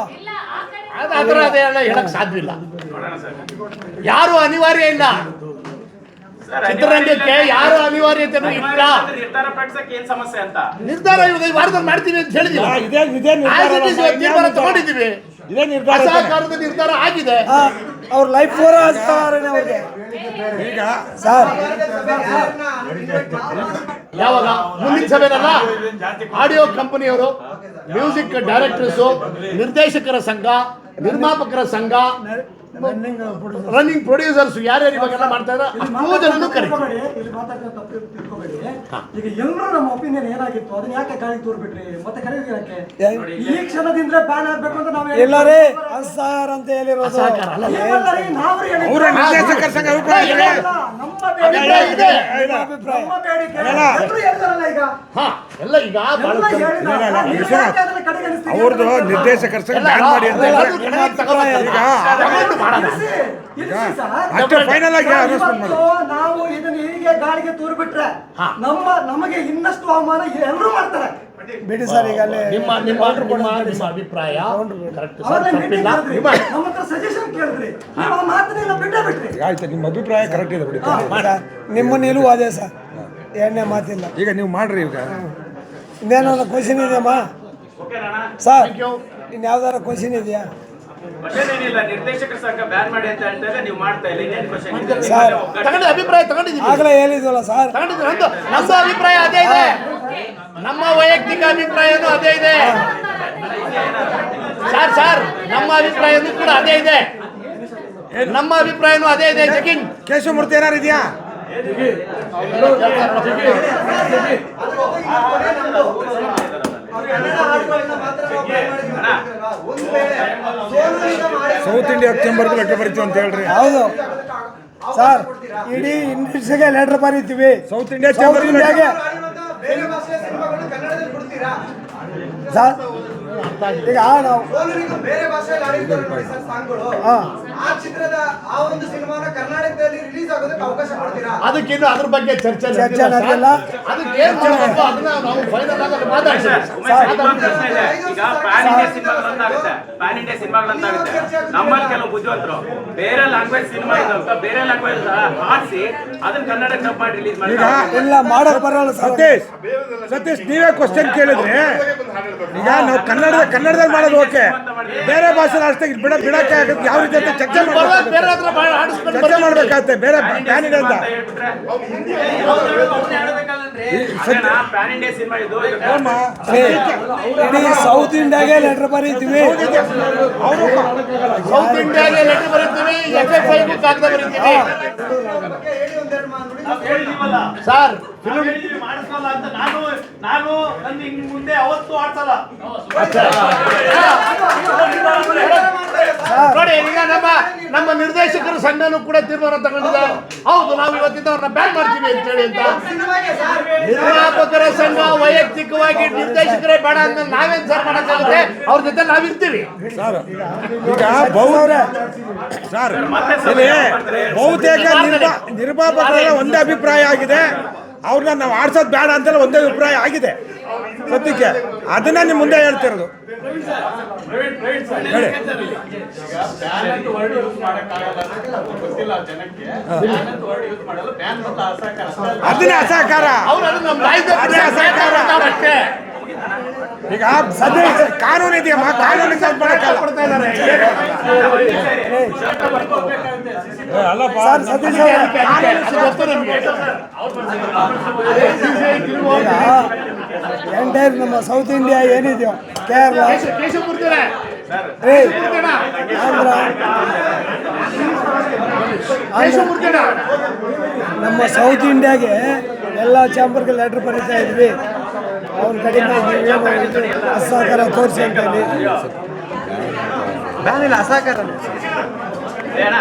ಅದು ಅದರ ಅದೆಲ್ಲ ಹೇಳಕ್ ಸಾಧ್ಯವಿಲ್ಲ ಇಲ್ಲ. ಯಾರು ಅನಿವಾರ್ಯ ಇಲ್ಲ? ಸರ್ ಚಿತ್ರರಂಗಕ್ಕೆ ಯಾರು ಅನಿವಾರ್ಯತೆ ಇಲ್ಲ. ನಿರ್ಧಾರ ಪ್ರಕಟಿಸಕ್ಕೆ ಅಂತ. ನಿರ್ಧಾರ ಇವಾಗ ವಾರದಲ್ಲಿ ಮಾಡ್ತೀವಿ ಅಂತ ಹೇಳಿದೀವಿ ಇವತ್ತು ತೀರ್ಮಾನ ತಗೊಂಡಿದ್ದೀವಿ. ಇದೇ ನಿರ್ಧಾರ ತಾನೇ. ಅಸಹಕಾರದ ನಿರ್ಧಾರ ಆಗಿದೆ. ಅವ್ರ ಲೈಫ್ ಪೂರ ಹಚ್ತಾರೇನೆ ಅವ್ರಿಗೆ. ಈಗ ಸರ್? ಯಾವಾಗ? ಮುಂದಿನ ಸಭೆನಲ್ಲ? ಆಡಿಯೋ ಕಂಪನಿಯವರು ಮ್ಯೂಸಿಕ್ ಡೈರೆಕ್ಟರ್ಸು ನಿರ್ದೇಶಕರ ಸಂಘ ನಿರ್ಮಾಪಕರ ಸಂಘ ರನ್ನಿಂಗ್ ಪ್ರೊಡ್ಯೂಸರ್ಸ್ ಯಾರ್ಯಾರು ಇವಾಗೆಲ್ಲ ಮಾಡ್ತಾ ಇದ್ದಾರೆ ಅಷ್ಟೂ ಜನನು ತಿಳ್ಕೊಬೇಡಿ, ಇಲ್ಲಿ ಮಾತಾಡ್ತಾ ತಪ್ಪು ತಿಳ್ಕೊಬೇಡಿ. ಈಗ ಎಲ್ಲರೂ ನಮ್ಮ ಒಪಿನಿಯನ್ ಏನಾಗಿತ್ತು ಅದನ್ನ ಯಾಕೆ ಗಾಳಿಗೆ ತೋರ್ಬಿಟ್ರಿ ಮತ್ತೆ ಕರೆಯೋದು ಯಾಕೆ ಈ ಕ್ಷಣದಿಂದ ಬ್ಯಾನ್ ಆಗ್ಬೇಕು ಅಂತ ನಾವು ಇಲ್ಲ ರೀ ಅಸಹಕಾರ ಅಂತ ಹೇಳಿರೋದು ಅಸಹಕಾರ ಅಲ್ಲ. ನಾವು ಅವರ ನಿರ್ದೇಶಕರ ಸಂಘ ಅಭಿಪ್ರಾಯ ಇದೆ. ನಮ್ಮ ಬೇಡಿಕೆ ಇದೆ. ನಮ್ಮ ಬೇಡಿಕೆ ಎಲ್ರೂ ಹೇಳ್ತಾರಲ್ಲ ಈಗ ಹಾ ಎಲ್ಲ ಈಗ ಬಹಳ ಎಲ್ಲ ಕಮ್ಮಿ. ಹೇಳಿದಾಗ ಇಲ್ಲ, ಇಲ್ಲ, ನೀವು ವಿಶ್ವನಾಥ್. ಯಾಕೆ ಅದನ್ನ ಕಡೆಗಣಿಸ್ತೀರಿ? ಅವ್ರದ್ದು ನಿರ್ದೇಶಕರ ಸಂಘ ಬ್ಯಾನ್ ಮಾಡಿ ಅಂತ ಹೇಳಿದ್ರೆ. ಈಗ ತಗೊಂಡು ಅಷ್ಟೇ ಫೈನಲ್ ಆಗಿ ಅನೌನ್ಸ್ಮೆಂಟ್ ಮಾಡಿ ನಾವು ಇದನ್ನ ಹೀಗೆ ಗಾಳಿಗೆ ತೂರು ಬಿಟ್ರೆ ನಮ್ಮ ನಮಗೆ ಇನ್ನಷ್ಟು ಅವಮಾನ ಎಲ್ಲರೂ ಮಾಡ್ತಾರೆ. ಬಿಡಿ ಸರ್ ಈಗ ಅಲ್ಲಿ ನಿಮ್ಮ ನಿಮ್ಮ ನಿಮ್ಮ ಅಭಿಪ್ರಾಯ ಕರೆಕ್ಟ್ ಸರ್ ತಪ್ಪಿಲ್ಲ. ನಿಮ್ಮ ನಮ್ಮ ಹತ್ರ ಸಜೆಷನ್ ಕೇಳಿದ್ರಿ. ನೀವು ಆ ಮಾತನ್ನೆಲ್ಲ ಬಿಟ್ಟೇ ಬಿಟ್ರಿ. ಈಗ ಆಯ್ತು ನಿಮ್ಮ ಅಭಿಪ್ರಾಯ ಕರೆಕ್ಟ್ ಇದೆ ಬಿಡಿ. ಸರ್, ನಿಮ್ಮ ನಿಲುವು ಅದೇ ಸರ್. ಎರಡನೇ ಮಾತಿಲ್ಲ. ಈಗ ನೀವು ಮಾಡ್ರಿ ಈಗ. ಇನ್ನೇನೋ ಕ್ವಶನ್ ಇದೆಯಮ್ಮ ಸರ್ ಇನ್ಯಾವ್ದಾರ ಕ್ವಶನ್ ಇದೆಯಾ? ಏನಿಲ್ಲ ನಿರ್ದೇಶಕರ ಸಂಘ ಬ್ಯಾನ್ ಮಾಡಿ ಅಂತ ಹೇಳ್ತಾ ಇದ್ರೆ ನೀವು ಮಾಡ್ತಾ ಇಲ್ಲ ಇನ್ನೇನು ಕ್ವಶನ್ ಸರ್ ತಗೊಂಡು ಅಭಿಪ್ರಾಯ ತಗೊಂಡಿದ್ದೀವಿ. ಆಗಲೇ ಹೇಳಿದ್ವಲ್ಲ ಸರ್. ತಗೊಂಡಿದ್ದೀವಿ ನಂದು ನಮ್ಮ ಅಭಿಪ್ರಾಯ ಅದೇ ಇದೆ. ನಮ್ಮ ವೈಯಕ್ತಿಕ ಅಭಿಪ್ರಾಯನೂ ಅದೇ ಇದೆ. ಸರ್ ಸರ್ ನಮ್ಮ ಅಭಿಪ್ರಾಯನೂ ಕೂಡ ಅದೇ ಇದೆ. ನಮ್ಮ ಅಭಿಪ್ರಾಯನೂ ಅದೇ ಇದೆ ಜಗಿನ್ ಕೇಶವಮೂರ್ತಿ ಏನಾರು ಇದೆಯಾ? ಸೌತ್ ಇಂಡಿಯಾ ಚೇಂಬರ್ಗೂ ಲೆಟರ್ ಬರೀತೀವಿ ಅಂತ ಹೇಳ್ರಿ ಹೌದು. ಸರ್ ಇಡೀ ಇಂಡಸ್ಟ್ರಿಗೆ ಲೆಟರ್ ಬರೀತೀವಿ ಸೌತ್ ಇಂಡಿಯಾ ಚೇಂಬರ್ ಇಂಡಿಯಾಗೆ ಆಡಿರುವಂತ ಬೇರೆ ಭಾಷೆಯ ಸಿನಿಮಾಗಳನ್ನ ಕನ್ನಡದಲ್ಲಿ ಬಿಡ್ತೀರಾ ಸರ್ ಈಗ ನಾವು ಸೋಲುನಿಗೂ ಬೇರೆ ಭಾಷೆಯಲ್ಲಿ ಆಡಿರ್ತಾರೆ ನೋಡಿ ಸರ್ ಸಾಂಗ್ಗಳು. ಹಾ. ಆ ಚಿತ್ರದ ಆ ಒಂದು ಸಿನಿಮಾನ ಕರ್ನಾಟಕದಲ್ಲಿ ರಿಲೀಸ್ ಆಗೋದಕ್ಕೆ ಅವಕಾಶ ಕೊಡ್ತೀರಾ? ಅದಕ್ಕಿನ್ನು ಅದ್ರ ಬಗ್ಗೆ ಚರ್ಚೆ ಚರ್ಚೆ ನಡೆದಿಲ್ಲ. ಸರ್. ಅದಕ್ಕೆ ಏನ್ ಮಾಡಬೇಕು ಅದನ್ನ ನಾವು ಫೈನಲ್ ಆಗಿ ಮಾತಾಡ್ತೀವಿ. ಈಗ ಪ್ಯಾನ್ ಇಂಡಿಯಾ ಸಿನಿಮಾಗಳಂತ ಆಗುತ್ತೆ. ಪ್ಯಾನ್ ಇಂಡಿಯಾ ಸಿನಿಮಾಗಳಂತ ಆಗುತ್ತೆ ನಮ್ಮಲ್ಲಿ ಕೆಲವು ಬುದ್ಧಿವಂತರು ಬೇರೆ ಲ್ಯಾಂಗ್ವೇಜ್ ಸಿನಿಮಾ ಇದ್ದಾವ ಬೇರೆ ಲ್ಯಾಂಗ್ವೇಜ್ ಆಡಿಸಿ ಅದನ್ನ ಕನ್ನಡ ಡಬ್ ಮಾಡಿ ರಿಲೀಸ್ ಮಾಡಿ. ಇಲ್ಲ ಮಾಡಕ್ ಬರಲ್ಲ ಸತೀಶ್ ಸತೀಶ್ ನೀವೇ ಕ್ವಶನ್ ಕೇಳಿದ್ರೆ ಈಗ ನಾವು ಕನ್ನಡ ಕನ್ನಡದಲ್ಲಿ ಮಾಡೋದು ಓಕೆ. ಬೇರೆ ಭಾಷೆ ಅಷ್ಟೇ ಬಿಡ ಬಿಡಕ್ಕೆ ಆಗತ್ತೆ ಯಾವ ರೀತಿ ಅಂತ ಚರ್ಚೆ ಮಾಡಬೇಕು. ಚರ್ಚೆ ಮಾಡ್ಬೇಕಾಗತ್ತೆ. ಬೇರೆ ಪ್ಯಾನ್ ಅಂತ ಇಂಡಿಯಾ ಸಿನಿಮಾ ಇದು ಅಮ್ಮ, ಇಡೀ ಸೌತ್ ಇಂಡಿಯಾಗೆ ಲೆಟರ್ ಬರೀತೀವಿ. ಅವರು ಸೌತ್ ಇಂಡಿಯಾಗೆ ಲೆಟರ್ ಬರೀತೀವಿ ಎಫ್ ಎಫ್ ಐಗೂ ಕಾಗದ ಬರೀತೀವಿ. ಸರ್ ನಾವ್ ಹೇಳಿದೀವಿ ಅಂತ ನಾನು ನಾನು ನನ್ನ ಇನ್ ಮುಂದೆ ಅವತ್ತು ಆಡ್ಸಲ್ಲ. ನೋಡಿ ಈಗ ನಮ್ಮ ನಮ್ಮ ನಿರ್ದೇಶಕರು ಸಂಘನೂ ಕೂಡ ತೀರ್ಮಾನ ತಗೊಂಡಿದ್ದಾರೆ ಹೌದು ನಾವು ಇವತ್ತಿಂದ ಅವ್ರನ್ನ ಬ್ಯಾನ್ ಮಾಡ್ತೀವಿ ಅಂತ ಹೇಳಿ ಅಂತ. ನಿರ್ಮಾಪಕರ ಸಂಘ ವೈಯಕ್ತಿಕವಾಗಿ ನಿರ್ದೇಶಕರೇ ಬೇಡ ಅಂತ ನಾವೇನ್ ಸರ್ ಮಾಡಕ್ಕಾಗುತ್ತೆ? ಅವ್ರ ಜೊತೆ ನಾವಿರ್ತೀವಿ ಸರ್ ಈಗ ಸರ್ ಇಲ್ಲಿ ಬಹುತೇಕ ನಿರ್ಮಾಪಕರ ಒಂದೇ ಅಭಿಪ್ರಾಯ ಆಗಿದೆ. ಅವ್ರನ್ನ ನಾವು ಆಡ್ಸೋದು ಬೇಡ ಅಂತೆಲ್ಲ ಒಂದೇ ಅಭಿಪ್ರಾಯ ಆಗಿದೆ. ಸದ್ಯಕ್ಕೆ ಅದನ್ನ ನಿಮ್ಮ ಮುಂದೆ ಹೇಳ್ತಿರೋದು. ಹೇಳಿ. ಅದನ್ನೇ ಅಸಹಕಾರ. ಅದೇ ಅಸಹಕಾರ. ಈಗ ಸದ್ಯ ಕಾನೂನು ಇದೆಯಮ್ಮ ಕಾನೂನು ಎಂಟೈರ್ ನಮ್ಮ ಸೌತ್ ಇಂಡಿಯಾ ಏನಿದೆಯೋ ಕೇರಳ. ಆಂಧ್ರ. ನಮ್ಮ ಸೌತ್ ಇಂಡಿಯಾಗೆ ಎಲ್ಲ ಚಾಂಬರ್ಗೆ ಲೆಟರ್ ಬರೀತಾ ಇದ್ವಿ. ಅವ್ರ ಕಡೆಯಿಂದ ಅಸಹಕಾರ ತೋರಿಸಿ ಅಂತ ಹೇಳಿ ಬ್ಯಾನ್ ಅಸಹಕಾರ ಏನ